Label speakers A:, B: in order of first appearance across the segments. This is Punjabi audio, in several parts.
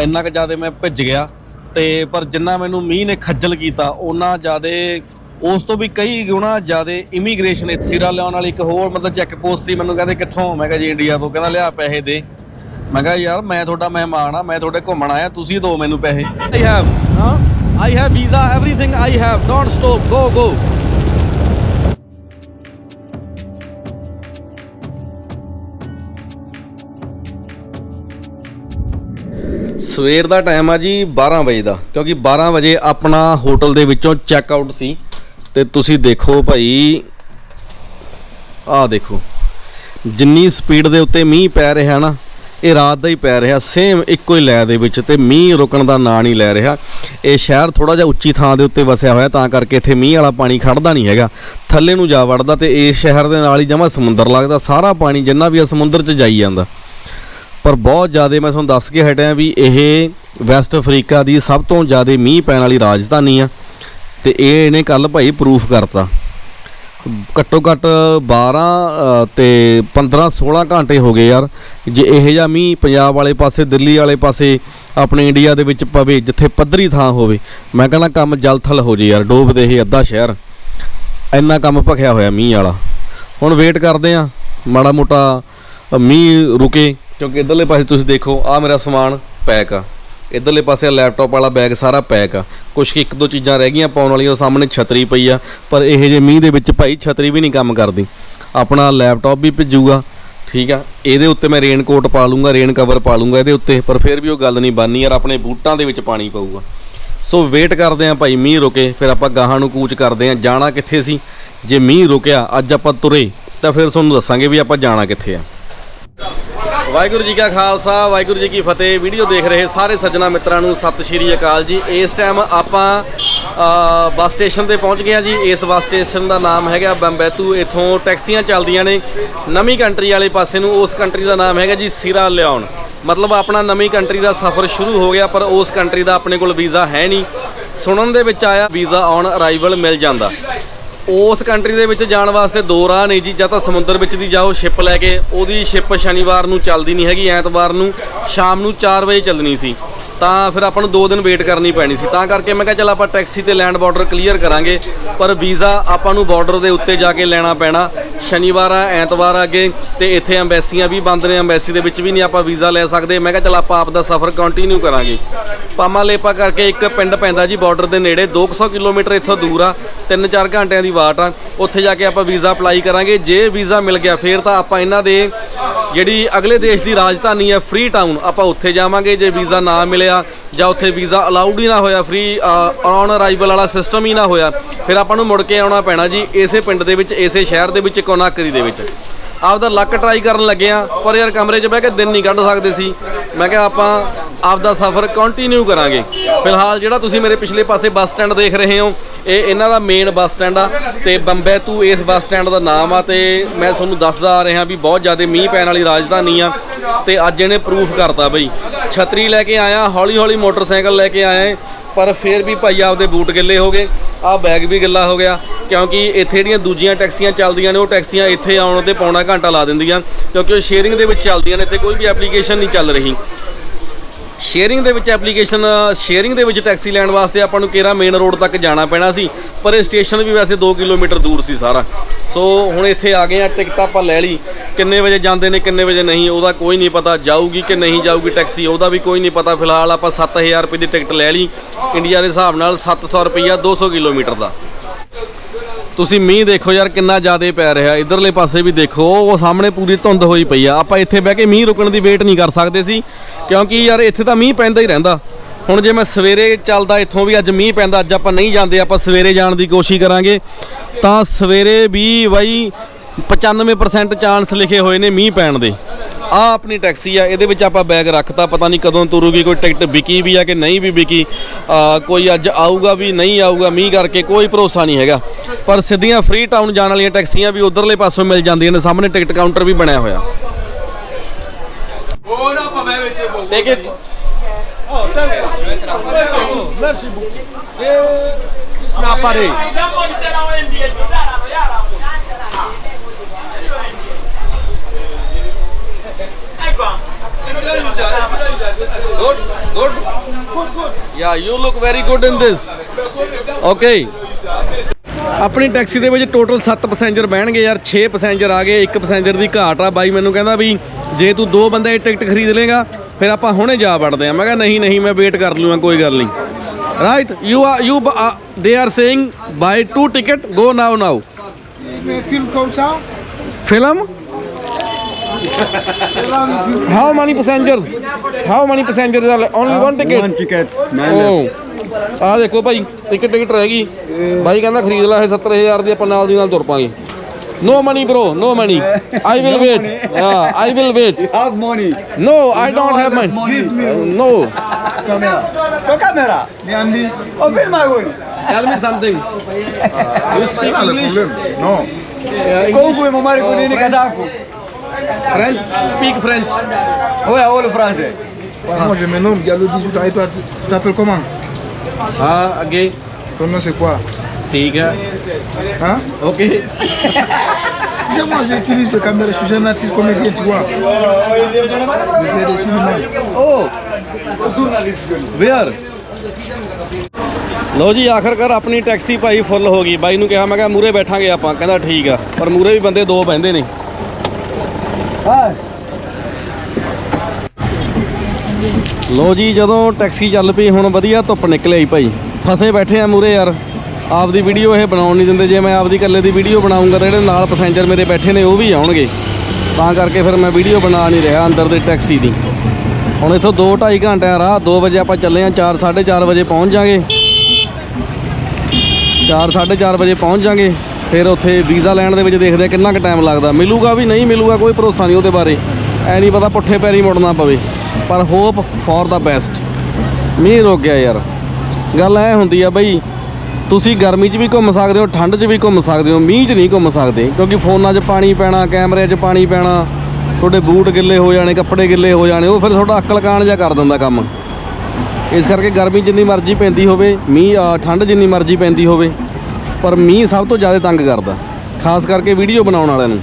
A: ਇੰਨਾ ਕੁ ਜ਼ਿਆਦਾ ਮੈਂ ਭਿੱਜ ਗਿਆ ਤੇ ਪਰ ਜਿੰਨਾ ਮੈਨੂੰ ਮੀਂਹ ਨੇ ਖੱਜਲ ਕੀਤਾ ਉਹਨਾਂ ਜ਼ਿਆਦਾ ਉਸ ਤੋਂ ਵੀ ਕਈ ਗੁਣਾ ਜ਼ਿਆਦਾ ਇਮੀਗ੍ਰੇਸ਼ਨ ਇੱਥੇ ਸਿਰਾ ਲਿਆਉਣ ਵਾਲੀ ਇੱਕ ਹੋਰ ਮਤਲਬ ਚੈੱਕ ਪੋਸਟ ਸੀ ਮੈਨੂੰ ਕਹਿੰਦੇ ਕਿੱਥੋਂ ਮੈਂ ਕਿਹਾ ਜੀ ਇੰਡੀਆ ਤੋਂ ਕਹਿੰਦਾ ਲਿਆ ਪੈਸੇ ਦੇ ਮੈਂ ਕਿਹਾ ਯਾਰ ਮੈਂ ਤੁਹਾਡਾ ਮਹਿਮਾਨ ਆ ਮੈਂ ਤੁਹਾਡੇ ਘੁੰਮਣ ਆਇਆ ਤੁਸੀਂ ਦਿਓ ਮੈਨੂੰ ਪੈਸੇ
B: I have. Huh? I have visa, everything I have. Don't stop. Go, go.
A: ਸਵੇਰ ਦਾ ਟਾਈਮ ਆ ਜੀ 12 ਵਜੇ ਦਾ, ਕਿਉਂਕਿ 12 ਵਜੇ ਆਪਣਾ ਹੋਟਲ ਦੇ ਵਿੱਚੋਂ ਚੈੱਕ ਆਊਟ ਸੀ। ਤੇ ਤੁਸੀਂ ਦੇਖੋ ਭਾਈ, ਆਹ ਦੇਖੋ, ਜਿੰਨੀ ਸਪੀਡ ਦੇ ਉੱਤੇ ਮੀਂਹ ਪੈ ਰਿਹਾ ਨਾ, ਇਹ ਰਾਤ ਦਾ ਹੀ ਪੈ ਰਿਹਾ ਸੇਮ ਇੱਕੋ ਹੀ ਲੈ ਦੇ ਵਿੱਚ ਤੇ ਮੀਂਹ ਰੁਕਣ ਦਾ ਨਾਂ ਨਹੀਂ ਲੈ ਰਿਹਾ। ਇਹ ਸ਼ਹਿਰ ਥੋੜਾ ਜਿਹਾ ਉੱਚੀ ਥਾਂ ਦੇ ਉੱਤੇ ਵਸਿਆ ਹੋਇਆ, ਤਾਂ ਕਰਕੇ ਇੱਥੇ ਮੀਂਹ ਵਾਲਾ ਪਾਣੀ ਖੜਦਾ ਨਹੀਂ ਹੈਗਾ। ਥੱਲੇ ਨੂੰ ਜਾ ਵੜਦਾ ਤੇ ਇਸ ਸ਼ਹਿਰ ਦੇ ਨਾਲ ਹੀ ਜਮਾ ਸਮੁੰਦਰ ਲੱਗਦਾ, ਸਾਰਾ ਪਾਣੀ ਜਿੰਨਾ ਵੀ ਆ ਸਮੁੰਦਰ 'ਚ ਜਾਈ ਜਾਂਦਾ। ਪਰ ਬਹੁਤ ਜ਼ਿਆਦਾ ਮੈਂ ਤੁਹਾਨੂੰ ਦੱਸ ਕੇ ਹਟਿਆ ਵੀ ਇਹ ਵੈਸਟ ਅਫਰੀਕਾ ਦੀ ਸਭ ਤੋਂ ਜ਼ਿਆਦਾ ਮੀਂਹ ਪੈਣ ਵਾਲੀ ਰਾਜਧਾਨੀ ਆ ਤੇ ਇਹ ਇਹਨੇ ਕੱਲ ਭਾਈ ਪ੍ਰੂਫ ਕਰਤਾ। ਘੱਟੋ ਘੱਟ 12 ਅ, ਤੇ 15 16 ਘੰਟੇ ਹੋ ਗਏ ਯਾਰ। ਜੇ ਇਹੋ ਜਿਹਾ ਮੀਂਹ ਪੰਜਾਬ ਵਾਲੇ ਪਾਸੇ ਦਿੱਲੀ ਵਾਲੇ ਪਾਸੇ ਆਪਣੇ ਇੰਡੀਆ ਦੇ ਵਿੱਚ ਪਵੇ ਜਿੱਥੇ ਪੱਧਰੀ ਥਾਂ ਹੋਵੇ ਮੈਂ ਕਹਿੰਦਾ ਕੰਮ ਜਲਥਲ ਹੋ ਜੇ ਯਾਰ ਡੋਬਦੇ ਇਹ ਅੱਧਾ ਸ਼ਹਿਰ। ਇੰਨਾ ਕੰਮ ਭਖਿਆ ਹੋਇਆ ਮੀਂਹ ਵਾਲਾ। ਹੁਣ ਵੇਟ ਕਰਦੇ ਆ ਮਾੜਾ ਮੋਟਾ ਮੀਂਹ ਰੁਕੇ। ਕਿਉਂਕਿ ਇਧਰਲੇ ਪਾਸੇ ਤੁਸੀਂ ਦੇਖੋ ਆ ਮੇਰਾ ਸਮਾਨ ਪੈਕ ਆ। ਇਧਰਲੇ ਪਾਸੇ ਲੈਪਟਾਪ ਵਾਲਾ ਬੈਗ ਸਾਰਾ ਪੈਕ ਆ। ਕੁਛ ਕੁ ਇੱਕ ਦੋ ਚੀਜ਼ਾਂ ਰਹਿ ਗਈਆਂ ਪਾਉਣ ਵਾਲੀਆਂ, ਉਹ ਸਾਹਮਣੇ ਛਤਰੀ ਪਈ ਆ। ਪਰ ਇਹ ਜੇ ਮੀਂਹ ਦੇ ਵਿੱਚ ਭਾਈ ਛਤਰੀ ਵੀ ਨਹੀਂ ਕੰਮ ਕਰਦੀ। ਆਪਣਾ ਲੈਪਟਾਪ ਵੀ ਭਿੱਜੂਗਾ, ਠੀਕ ਆ? ਇਹਦੇ ਉੱਤੇ ਮੈਂ ਰੇਨ ਕੋਟ ਪਾ ਲੂੰਗਾ ਰੇਨ ਕਵਰ ਪਾ ਲੂੰਗਾ ਇਹਦੇ ਉੱਤੇ, ਪਰ ਫਿਰ ਵੀ ਉਹ ਗੱਲ ਨਹੀਂ ਬਣਨੀ ਯਾਰ, ਆਪਣੇ ਬੂਟਾਂ ਦੇ ਵਿੱਚ ਪਾਣੀ ਪਊਗਾ। ਸੋ ਵੇਟ ਕਰਦੇ ਆਂ ਭਾਈ, ਮੀਂਹ ਰੁਕੇ, ਫਿਰ ਆਪਾਂ ਗਾਹਾਂ ਨੂੰ ਕੂਚ ਕਰਦੇ ਆਂ, ਜਾਣਾ ਕਿੱਥੇ ਸੀ? ਜੇ ਮੀਂਹ ਰੁਕਿਆ, ਅੱਜ ਆਪਾਂ ਤੁਰੇ, ਤਾਂ ਫਿਰ ਤੁਹਾਨੂੰ ਦੱਸਾਂਗੇ ਵੀ ਆਪਾਂ ਜਾਣਾ ਕਿੱਥੇ ਆ। ਵਾਹਿਗੁਰੂ ਜੀ ਕਾ ਖਾਲਸਾ, ਵਾਹਿਗੁਰੂ ਜੀ ਕੀ ਫਤਿਹ। ਵੀਡੀਓ ਦੇਖ ਰਹੇ ਸਾਰੇ ਸੱਜਣਾ ਮਿੱਤਰਾਂ ਨੂੰ ਸਤਿ ਸ਼੍ਰੀ ਅਕਾਲ ਜੀ। ਇਸ ਟਾਈਮ ਆਪਾਂ ਬੱਸ ਸਟੇਸ਼ਨ ਤੇ ਪਹੁੰਚ ਗਏ ਹਾਂ ਜੀ। ਇਸ ਬੱਸ ਸਟੇਸ਼ਨ ਦਾ ਨਾਮ ਹੈਗਾ ਬੰਬੈਤੂ। ਇਥੋਂ ਟੈਕਸੀਆਂ ਚੱਲਦੀਆਂ ਨੇ। ਨਵੀਂ ਕੰਟਰੀ ਵਾਲੇ ਪਾਸੇ ਨੂੰ ਉਸ ਕੰਟਰੀ ਦਾ ਨਾਮ ਹੈਗਾ ਜੀ ਸਿਰਾ ਲਿਆਉਣ। ਮਤਲਬ ਆਪਣਾ ਨਵੀਂ ਕੰਟਰੀ ਦਾ ਸਫ਼ਰ ਸ਼ੁਰੂ ਹੋ ਗਿਆ, ਪਰ ਉਸ ਕੰਟਰੀ ਦਾ ਆਪਣੇ ਕੋਲ ਵੀਜ਼ਾ ਹੈ ਨਹੀਂ। ਸੁਣਨ ਦੇ ਵਿੱਚ ਆਇਆ, ਵੀਜ਼ਾ ਔਨ ਅਰਾਈਵਲ ਮਿਲ ਜਾਂਦਾ। ਉਸ ਕੰਟਰੀ ਦੇ ਵਿੱਚ ਜਾਣ ਵਾਸਤੇ ਦੋ ਰਾਹ ਨੇ ਜੀ, ਜਾਂ ਤਾਂ ਸਮੁੰਦਰ ਵਿੱਚ ਦੀ ਜਾਓ ਸ਼ਿਪ ਲੈ ਕੇ, ਉਹਦੀ ਸ਼ਿਪ ਸ਼ਨੀਵਾਰ ਨੂੰ ਚੱਲਦੀ ਨਹੀਂ ਹੈਗੀ, ਐਤਵਾਰ ਨੂੰ ਸ਼ਾਮ ਨੂੰ 4 ਵਜੇ ਚੱਲਣੀ ਸੀ। ਤਾਂ ਫਿਰ ਆਪਾਂ ਨੂੰ 2 ਦਿਨ ਵੇਟ ਕਰਨੀ ਪੈਣੀ ਸੀ। ਤਾਂ ਕਰਕੇ ਮੈਂ ਕਿਹਾ ਚੱਲ ਆਪਾਂ ਟੈਕਸੀ ਤੇ ਲੈਂਡ ਬਾਰਡਰ ਕਲੀਅਰ ਕਰਾਂਗੇ, ਪਰ ਵੀਜ਼ਾ ਆਪਾਂ ਨੂੰ ਬਾਰਡਰ ਦੇ ਉੱਤੇ ਜਾ ਕੇ ਲੈਣਾ ਪੈਣਾ। ਸ਼ਨੀਵਾਰ ਆ, ਐਤਵਾਰ ਆ ਅੱਗੇ, ਤੇ ਇੱਥੇ ਐਮਬੈਸੀਆਂ ਵੀ ਬੰਦ ਨੇ ਐਮਬੈਸੀ ਦੇ ਵਿੱਚ ਵੀ ਨਹੀਂ ਆਪਾਂ ਵੀਜ਼ਾ ਲੈ ਸਕਦੇ। ਮੈਂ ਕਿਹਾ ਚੱਲ ਆਪਾਂ ਆਪ ਦਾ ਸਫ਼ਰ ਕੰਟੀਨਿਊ ਕਰਾਂਗੇ। ਪਾਮਾ ਲੇਪਾ ਕਰਕੇ ਇੱਕ ਪਿੰਡ ਪੈਂਦਾ ਜੀ ਬਾਰਡਰ ਦੇ ਨੇੜੇ 200 ਕਿਲੋਮੀਟਰ ਇੱਥੋਂ ਦੂਰ ਆ 3-4 ਘੰਟਿਆਂ ਦੀ ਵਾਟ ਆ। ਉੱਥੇ ਜਾ ਕੇ ਆਪਾਂ ਵੀਜ਼ਾ ਅਪਲਾਈ ਕਰਾਂਗੇ। ਜੇ ਵੀਜ਼ਾ ਮਿਲ ਗਿਆ, ਫਿਰ ਤਾਂ ਆਪਾਂ ਇਹਨਾਂ ਦੇ ਜਿਹੜੀ ਅਗਲੇ ਦੇਸ਼ ਦੀ ਰਾਜਧਾਨੀ ਹੈ ਫ੍ਰੀ ਟਾਊਨ ਆਪਾਂ ਉੱਥੇ ਜਾਵਾਂਗੇ ਜੇ ਵੀਜ਼ਾ ਨਾ ਮਿਲਿਆ ਜਾਂ ਉੱਥੇ ਵੀਜ਼ਾ ਅਲਾਉਡ ਹੀ ਨਾ ਹੋਇਆ ਫ੍ਰੀ ਔਨ ਅਰਾਈਵਲ ਵਾਲਾ ਸਿਸਟਮ ਹੀ ਨਾ ਹੋਇਆ, ਫਿਰ ਆਪਾਂ ਨੂੰ ਮੁੜ ਕੇ ਆਉਣਾ ਪੈਣਾ ਜੀ ਇਸੇ ਪਿੰਡ ਦੇ ਵਿੱਚ, ਇਸੇ ਸ਼ਹਿਰ ਦੇ ਵਿੱਚ, ਕੋਨਾਕਰੀ ਦੇ ਵਿੱਚ। ਆਪਦਾ ਲੱਕ ਟਰਾਈ ਕਰਨ ਲੱਗੇ ਆ ਪਰ ਯਾਰ ਕਮਰੇ 'ਚ ਬਹਿ ਕੇ ਦਿਨ ਨਹੀਂ ਕੱਢ ਸਕਦੇ ਸੀ। ਮੈਂ ਕਿਹਾ ਆਪਾਂ ਆਪਦਾ ਸਫ਼ਰ ਕੰਟੀਨਿਊ ਕਰਾਂਗੇ। ਫਿਲਹਾਲ ਜਿਹੜਾ ਤੁਸੀਂ ਮੇਰੇ ਪਿਛਲੇ ਪਾਸੇ ਬੱਸ ਸਟੈਂਡ ਦੇਖ ਰਹੇ ਹੋ, ਇਹ ਇਹਨਾਂ ਦਾ ਮੇਨ ਬੱਸ ਸਟੈਂਡ ਆ ਤੇ ਬੰਬੇ ਤੋਂ ਇਸ ਬੱਸ ਸਟੈਂਡ ਦਾ ਨਾਮ ਆ ਤੇ ਮੈਂ ਤੁਹਾਨੂੰ ਦੱਸਦਾ ਆ ਰਿਹਾ ਵੀ ਬਹੁਤ ਜ਼ਿਆਦਾ ਮੀਂਹ ਪੈਣ ਵਾਲੀ ਰਾਜਧਾਨੀ ਆ ਤੇ ਅੱਜ ਇਹਨੇ ਪ੍ਰੂਫ ਕਰਤਾ ਬਈ। ਛਤਰੀ ਲੈ ਕੇ ਆਇਆ ਹੌਲੀ ਹੌਲੀ ਮੋਟਰਸਾਈਕਲ ਲੈ ਕੇ ਆਇਆ ਪਰ ਫਿਰ ਵੀ ਭਾਈ ਆਪਦੇ ਬੂਟ ਗਿੱਲੇ ਹੋ ਗਏ, ਆਹ ਬੈਗ ਵੀ ਗਿੱਲਾ ਹੋ ਗਿਆ, ਕਿਉਂਕਿ ਇੱਥੇ ਜਿਹੜੀਆਂ ਦੂਜੀਆਂ ਟੈਕਸੀਆਂ ਚੱਲਦੀਆਂ ਨੇ, ਉਹ ਟੈਕਸੀਆਂ ਇੱਥੇ ਆਉਣ ਤੇ ਪੌਣਾ ਘੰਟਾ ਲਾ ਦਿੰਦੀਆਂ, ਕਿਉਂਕਿ ਉਹ ਸ਼ੇਅਰਿੰਗ ਦੇ ਵਿੱਚ ਚੱਲਦੀਆਂ ਨੇ, ਇੱਥੇ ਕੋਈ ਵੀ ਐਪਲੀਕੇਸ਼ਨ ਨਹੀਂ ਚੱਲ ਰਹੀ। ਸ਼ੇਅਰਿੰਗ ਦੇ ਵਿੱਚ ਐਪਲੀਕੇਸ਼ਨ ਸ਼ੇਅਰਿੰਗ ਦੇ ਵਿੱਚ ਟੈਕਸੀ ਲੈਣ ਵਾਸਤੇ ਆਪਾਂ ਨੂੰ ਕੇਰਾ ਮੇਨ ਰੋਡ ਤੱਕ ਜਾਣਾ ਪੈਣਾ ਸੀ? ਪਰ ਇਹ ਸਟੇਸ਼ਨ ਵੀ ਵੈਸੇ 2 ਕਿਲੋਮੀਟਰ ਦੂਰ ਸੀ ਸਾਰਾ। ਸੋ ਹੁਣ ਇੱਥੇ ਆ ਗਏ ਆ ਟਿਕਟ ਆਪਾਂ ਲੈ ਲਈ। ਕਿੰਨੇ ਵਜੇ ਜਾਂਦੇ ਨੇ, ਕਿੰਨੇ ਵਜੇ ਨਹੀਂ, ਉਹਦਾ ਕੋਈ ਨਹੀਂ ਪਤਾ ਜਾਊਗੀ ਕਿ ਨਹੀਂ ਜਾਊਗੀ ਟੈਕਸੀ ਉਹਦਾ ਵੀ ਕੋਈ ਨਹੀਂ ਪਤਾ। ਫਿਲਹਾਲ ਆਪਾਂ 7000 ਰੁਪਏ ਦੀ ਟਿਕਟ ਲੈ ਲਈ। ਇੰਡੀਆ ਦੇ ਹਿਸਾਬ ਨਾਲ 700 ਰੁਪਈਆ 200 ਕਿਲੋਮੀਟਰ ਦਾ। ਤੁਸੀਂ ਮੀਂਹ ਦੇਖੋ ਯਾਰ, ਕਿੰਨਾ ਜ਼ਿਆਦਾ ਪੈ ਰਿਹਾ। ਇਧਰਲੇ ਪਾਸੇ ਵੀ ਦੇਖੋ, ਉਹ ਸਾਹਮਣੇ ਪੂਰੀ ਧੁੰਦ ਹੋਈ ਪਈ ਆ। ਆਪਾਂ ਇੱਥੇ ਬਹਿ ਕੇ ਮੀਂਹ ਰੁਕਣ ਦੀ ਵੇਟ ਨਹੀਂ ਕਰ ਸਕਦੇ ਸੀ, ਕਿਉਂਕਿ ਯਾਰ ਇੱਥੇ ਤਾਂ ਮੀਂਹ ਪੈਂਦਾ ਹੀ ਰਹਿੰਦਾ। ਹੁਣ ਜੇ ਮੈਂ ਸਵੇਰੇ ਚੱਲਦਾ, ਇੱਥੋਂ ਵੀ ਅੱਜ ਮੀਂਹ ਪੈਂਦਾ, ਅੱਜ ਆਪਾਂ ਨਹੀਂ ਜਾਂਦੇ, ਆਪਾਂ ਸਵੇਰੇ ਜਾਣ ਦੀ ਕੋਸ਼ਿਸ਼ ਕਰਾਂਗੇ। ਤਾਂ ਸਵੇਰੇ ਵੀ ਬਾਈ 95% ਚਾਂਸ ਲਿਖੇ ਹੋਏ ਨੇ ਮੀਂਹ ਪੈਣ ਦੇ। ਆ ਆਪਣੀ ਟੈਕਸੀ ਆ, ਇਹਦੇ ਵਿੱਚ ਆਪਾਂ ਬੈਗ ਰੱਖਤਾ, ਪਤਾ ਨਹੀਂ ਕਦੋਂ ਤੁਰੂਗੀ, ਕੋਈ ਟਿਕਟ ਵਿਕੀ ਵੀ ਆ ਕਿ ਨਹੀਂ ਵੀ ਵਿਕੀ। ਕੋਈ ਅੱਜ ਆਊਗਾ ਵੀ ਨਹੀਂ ਆਊਗਾ, ਮੀਂਹ ਕਰਕੇ ਕੋਈ ਭਰੋਸਾ ਨਹੀਂ ਹੈਗਾ। ਪਰ ਸਿੱਧੀਆਂ ਫ੍ਰੀ ਟਾਊਨ ਜਾਣ ਵਾਲੀਆਂ ਟੈਕਸੀਆਂ ਵੀ ਉਧਰਲੇ ਪਾਸੋਂ ਮਿਲ ਜਾਂਦੀਆਂ ਨੇ ਸਾਹਮਣੇ ਟਿਕਟ ਕਾਊਂਟਰ ਵੀ ਬਣਿਆ ਹੋਇਆ
B: Merci beaucoup. Et isso.
A: Good, good. Good, good. Yeah, you look very good in this. Okay. ਆਪਣੀ ਟੈਕਸੀ ਦੇ ਵਿੱਚ ਟੋਟਲ 7 ਪੈਸੇਂਜਰ ਬਹਿਣਗੇ ਯਾਰ 6 ਪੈਸੇਂਜਰ ਆ ਗਏ ਇੱਕ ਪੈਸੇਂਜਰ ਦੀ ਘਾਟ ਆ। ਬਾਈ ਮੈਨੂੰ ਕਹਿੰਦਾ ਵੀ ਜੇ ਤੂੰ ਦੋ ਬੰਦੇ ਦੀ ਟਿਕਟ ਖਰੀਦ ਲੇਗਾ ਫਿਰ ਆਪਾਂ ਹੁਣੇ ਜਾ ਵੜਦੇ ਆ। ਮੈਂ ਕਿਹਾ ਨਹੀਂ ਨਹੀਂ ਮੈਂ ਵੇਟ ਕਰ ਲੂੰਗਾ ਕੋਈ ਗੱਲ ਨਹੀਂ। Right you are you they are saying buy two ticket go now now
C: Mais film comme ça,
A: film how many passengers how many passengers are only one ticket
C: one ticket.
A: ਓ ਆ ਦੇਖੋ ਭਾਈ ਇੱਕ ਟਿਕਟ ਰਹਿ ਗਈ ਭਾਈ ਕਹਿੰਦਾ ਖਰੀਦ ਲੈ ਇਹ 70000 ਦੀ ਆਪਾਂ ਨਾਲ ਦੀ ਨਾਲ ਤੁਰ ਪਾਂਗੇ no money bro no money i will wait yeah i will wait
C: You have money.
A: no i don't have money
C: Give me.
A: no
C: Camera. Go camera. Niambi. Oh, film my one.
A: tell me something you speak english
C: No.
A: Yeah, English?
C: foi mamãe com ele casaco?
A: French speak french
C: Oi, olha o francês.
D: moi je me nomme Diallo 18 ans et toi tu t'appelles comment
A: ah ਅੱਗੇ
D: Ton nom c'est quoi
A: ਹੈ
D: Hein
A: okay
D: Tu sais moi j'utilise le caméra, je suis un artiste comédien tu vois. Je fais des cinémas.
A: oh where ਲੋ ਜੀ ਆਖਰਕਾਰ ਆਪਣੀ ਟੈਕਸੀ ਭਾਈ ਫੁੱਲ ਹੋ ਗਈ ਬਾਈ ਨੂੰ ਕਿਹਾ ਮੈਂ ਕਿਹਾ ਮੂਰੇ ਬੈਠਾਂਗੇ ਆਪਾਂ ਕਹਿੰਦਾ ਠੀਕ ਆ ਪਰ ਮੂਰੇ ਵੀ ਬੰਦੇ ਦੋ ਬਹਿੰਦੇ ਨੇ ਲੋ ਜੀ, ਜਦੋਂ ਟੈਕਸੀ ਚੱਲ ਪਈ, ਹੁਣ ਵਧੀਆ ਧੁੱਪ ਨਿਕਲ ਆਈ ਭਾਈ। ਫਸੇ ਬੈਠੇ ਆ ਮੂਰੇ ਯਾਰ। ਆਪਦੀ ਵੀਡੀਓ ਇਹ ਬਣਾਉਣ ਨਹੀਂ ਦਿੰਦੇ। ਜੇ ਮੈਂ ਆਪਦੀ ਇਕੱਲੇ ਦੀ ਵੀਡੀਓ ਬਣਾਉਂਗਾ ਤਾਂ ਜਿਹੜੇ ਨਾਲ ਪੈਸੇਂਜਰ ਮੇਰੇ ਬੈਠੇ ਨੇ, ਉਹ ਵੀ ਆਉਣਗੇ। ਤਾਂ ਕਰਕੇ ਫਿਰ ਮੈਂ ਵੀਡੀਓ ਬਣਾ ਨਹੀਂ ਰਿਹਾ ਅੰਦਰ ਦੇ ਟੈਕਸੀ ਦੀ। ਹੁਣ ਇੱਥੋਂ 2 2.5 ਘੰਟੇ ਦਾ ਰਾਹ 2 ਵਜੇ ਆਪਾਂ ਚੱਲੇ ਆ 4 4:30 ਵਜੇ ਪਹੁੰਚ ਜਾਾਂਗੇ। 4 4:30 ਵਜੇ ਪਹੁੰਚ ਜਾਾਂਗੇ। ਫਿਰ ਉੱਥੇ ਵੀਜ਼ਾ ਲੈਣ ਦੇ ਵਿੱਚ ਦੇਖਦੇ ਆ ਕਿੰਨਾ ਕੁ ਟਾਈਮ ਲੱਗਦਾ। ਮਿਲੂਗਾ ਵੀ ਨਹੀਂ ਮਿਲੂਗਾ ਕੋਈ ਭਰੋਸਾ ਨਹੀਂ ਉਹਦੇ ਬਾਰੇ। ਐ ਨਹੀਂ ਪਤਾ ਪੁੱਠੇ ਪੈਰੀ ਮੁੜਨਾ ਪਵੇ। ਪਰ ਹੋਪ ਫॉर ਦਾ ਬੈਸਟ ਮੀਂਹ ਰੁਕ ਗਿਆ ਯਾਰ। ਗੱਲ ਐ ਹੁੰਦੀ ਆ ਬਈ, ਤੁਸੀਂ ਗਰਮੀ 'ਚ ਵੀ ਘੁੰਮ ਸਕਦੇ ਹੋ, ਠੰਡ 'ਚ ਵੀ ਘੁੰਮ ਸਕਦੇ ਹੋ, ਮੀਂਹ 'ਚ ਨਹੀਂ ਘੁੰਮ ਸਕਦੇ। ਕਿਉਂਕਿ ਫੋਨਾਂ 'ਚ ਪਾਣੀ ਪੈਣਾ, ਕੈਮਰਿਆਂ 'ਚ ਪਾਣੀ ਪੈਣਾ, ਤੁਹਾਡੇ ਬੂਟ ਗਿੱਲੇ ਹੋ ਜਾਣੇ, ਕੱਪੜੇ ਗਿੱਲੇ ਹੋ ਜਾਣੇ, ਉਹ ਫਿਰ ਤੁਹਾਡਾ ਅਕਲ ਕਾਣ ਜਿਹਾ ਕਰ ਦਿੰਦਾ ਕੰਮ। ਇਸ ਕਰਕੇ ਗਰਮੀ ਜਿੰਨੀ ਮਰਜ਼ੀ ਪੈਂਦੀ ਹੋਵੇ, ਮੀਂਹ ਠੰਡ ਜਿੰਨੀ ਮਰਜ਼ੀ ਪੈਂਦੀ ਹੋਵੇ। ਪਰ ਮੀਂਹ ਸਭ ਤੋਂ ਜ਼ਿਆਦਾ ਤੰਗ ਕਰਦਾ ਖਾਸ ਕਰਕੇ ਵੀਡੀਓ ਬਣਾਉਣ ਵਾਲਿਆਂ ਨੂੰ।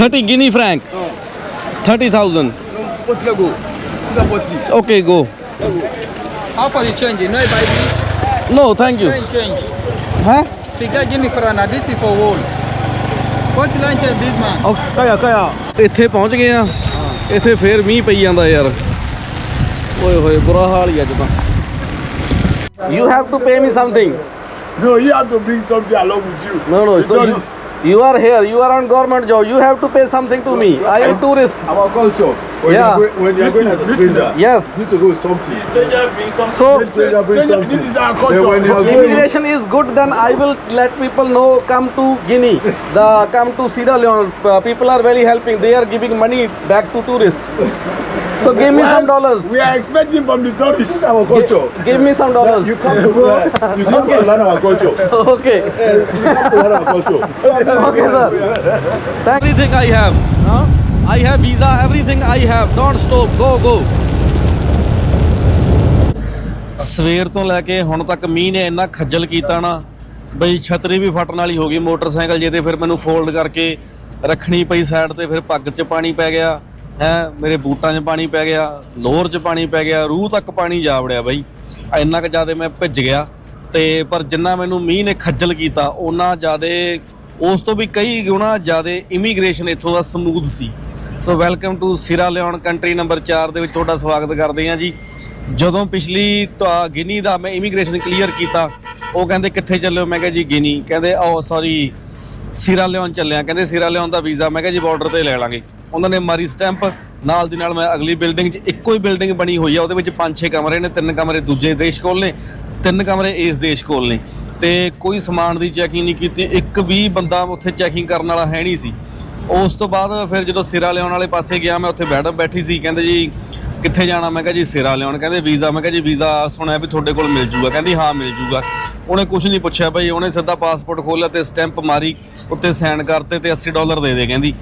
A: 30 guinea franc 30000
C: Pode go. Nunca pode ir.
A: okay go
E: How far you change? No, buy this.
A: no thank you
E: Line change.
A: ਹੈ
E: Figure give me for now. This is for wall. What line change, big man?
A: ਉਹ ਕਇਆ ਕਇਆ ਇੱਥੇ ਪਹੁੰਚ ਗਏ ਆ ਇੱਥੇ ਫੇਰ ਮੀਂਹ ਪਈ ਜਾਂਦਾ ਯਾਰ ਓਏ ਹੋਏ ਬੁਰਾ ਹਾਲ ਹੀ ਅੱਜ ਤਾਂ you have to pay me something
D: No, you have to bring something along with you.
A: No, no.
D: It's
A: So
D: not
A: you, are here. You are on government job. You have to pay something to me. I am tourist.
D: Our culture. When
A: Yeah.
D: you're going, when you're going as a stranger,
A: Yes.
D: you need to go with something.
A: So
D: Stranger bring something.
F: this is our culture.
D: when you
A: immigration is good. Then I will let people know. Come to Guinea. The come to Sierra Leone. People are very helping. They are giving money back to tourists. So give me some dollars.
F: We are expecting from the tourists.
D: our culture.
A: Give me some dollars.
D: You come to you come to learn our culture.
A: okay.
D: You come to learn our culture.
A: okay, sir. Thank everything I have. Huh? I have visa. Everything I have. Don't stop. Go, go. ਸਵੇਰ ਤੋਂ ਲੈ ਕੇ ਹੁਣ ਤੱਕ ਮੀਂਹ ਨੇ ਇੰਨਾ ਖੱਜਲ ਕੀਤਾ ਨਾ ਬਈ ਛਤਰੀ ਵੀ ਫਟਣ ਵਾਲੀ ਹੋ ਗਈ ਮੋਟਰਸਾਈਕਲ ਜੇ ਤੇ ਫਿਰ ਮੈਨੂੰ ਫੋਲਡ ਕਰਕੇ ਰੱਖਣੀ ਪਈ ਸਾਈਡ ਤੇ ਫਿਰ ਪੱਗ 'ਚ ਪਾਣੀ ਪੈ ਗਿਆ ਹੈ, ਮੇਰੇ ਬੂਟਾਂ 'ਚ ਪਾਣੀ ਪੈ ਗਿਆ ਲੋਰ 'ਚ ਪਾਣੀ ਪੈ ਗਿਆ, ਰੂਹ ਤੱਕ ਪਾਣੀ ਜਾ ਵੜਿਆ ਬਾਈ। ਇੰਨਾ ਕੁ ਜ਼ਿਆਦਾ ਮੈਂ ਭਿੱਜ ਗਿਆ ਤੇ ਪਰ ਜਿੰਨਾ ਮੈਨੂੰ ਮੀਂਹ ਨੇ ਖੱਜਲ ਕੀਤਾ ਉਹਨਾਂ ਜ਼ਿਆਦਾ, ਉਸ ਤੋਂ ਵੀ ਕਈ ਗੁਣਾ ਜ਼ਿਆਦਾ ਇਮੀਗ੍ਰੇਸ਼ਨ ਇੱਥੋਂ ਦਾ smooth C. So welcome to Sierra Leone country number 4 ਦੇ ਵਿੱਚ ਤੁਹਾਡਾ ਸਵਾਗਤ ਕਰਦੇ ਹਾਂ ਜੀ। ਜਦੋਂ ਪਿਛਲੀ ਟ- ਗਿਨੀ ਦਾ ਮੈਂ ਇਮੀਗ੍ਰੇਸ਼ਨ ਕਲੀਅਰ ਕੀਤਾ, ਉਹ ਕਹਿੰਦੇ ਕਿੱਥੇ ਚੱਲਿਓ ਮੈਂ ਕਿਹਾ ਜੀ ਗਿਨੀ। ਕਹਿੰਦੇ ਓ ਸੌਰੀ ਸਿਰਾ ਲਿਓਨ ਚੱਲਿਆ ਕਹਿੰਦੇ ਸਿਰਾ ਲਿਓਨ ਦਾ ਵੀਜ਼ਾ ਮੈਂ ਕਿਹਾ ਜੀ ਬਾਰਡਰ ਤੇ ਲੈ ਲਾਂਗੇ। ਉਹਨਾਂ ਨੇ ਮਾਰੀ ਸਟੈਂਪ। ਨਾਲ ਦੀ ਨਾਲ ਮੈਂ ਅਗਲੀ ਬਿਲਡਿੰਗ 'ਚ ਇੱਕੋ ਹੀ ਬਿਲਡਿੰਗ ਬਣੀ ਹੋਈ ਆ, ਉਹਦੇ ਵਿੱਚ 5-6 ਕਮਰੇ ਨੇ, ਤਿੰਨ ਕਮਰੇ ਦੂਜੇ ਦੇਸ਼ ਕੋਲ ਨੇ, ਤਿੰਨ ਕਮਰੇ ਇਸ ਦੇਸ਼ ਕੋਲ ਨੇ। ਤੇ ਕੋਈ ਸਮਾਨ ਦੀ ਚੈਕਿੰਗ ਨਹੀਂ ਕੀਤੀ, ਇੱਕ ਵੀ ਬੰਦਾ ਉੱਥੇ ਚੈਕਿੰਗ ਕਰਨ ਵਾਲਾ ਹੈ ਨਹੀਂ ਸੀ। ਉਸ ਤੋਂ ਬਾਅਦ ਫਿਰ ਜਦੋਂ ਸਿਰਾ ਲਿਆਉਣ ਵਾਲੇ ਪਾਸੇ ਗਿਆ, ਮੈਂ ਉੱਥੇ ਬੈਠ ਬੈਠੀ ਸੀ, ਕਹਿੰਦੇ ਜੀ, ਕਿੱਥੇ ਜਾਣਾ? ਮੈਂ ਕਿਹਾ ਜੀ ਸਿਰਾ ਲਿਆਉਣ। ਕਹਿੰਦੇ ਵੀਜ਼ਾ, ਮੈਂ ਕਿਹਾ ਜੀ ਵੀਜ਼ਾ ਸੁਣਿਆ ਵੀ ਤੁਹਾਡੇ ਕੋਲ ਮਿਲ ਜੂਗਾ। ਕਹਿੰਦੀ ਹਾਂ, ਮਿਲ ਜੂਗਾ। ਉਹਨੇ ਕੁਝ ਨਹੀਂ ਪੁੱਛਿਆ ਬਈ ਉਹਨੇ ਸਿੱਧਾ ਪਾਸਪੋਰਟ ਖੋਲ੍ਹਿਆ ਤੇ ਸਟੈਂਪ ਮਾਰੀ, ਉੱਤੇ ਸਾਈਨ ਕਰਤੇ ਤੇ 80 ਡਾਲਰ ਦੇ ਦੇ, ਕਹਿੰਦੀ।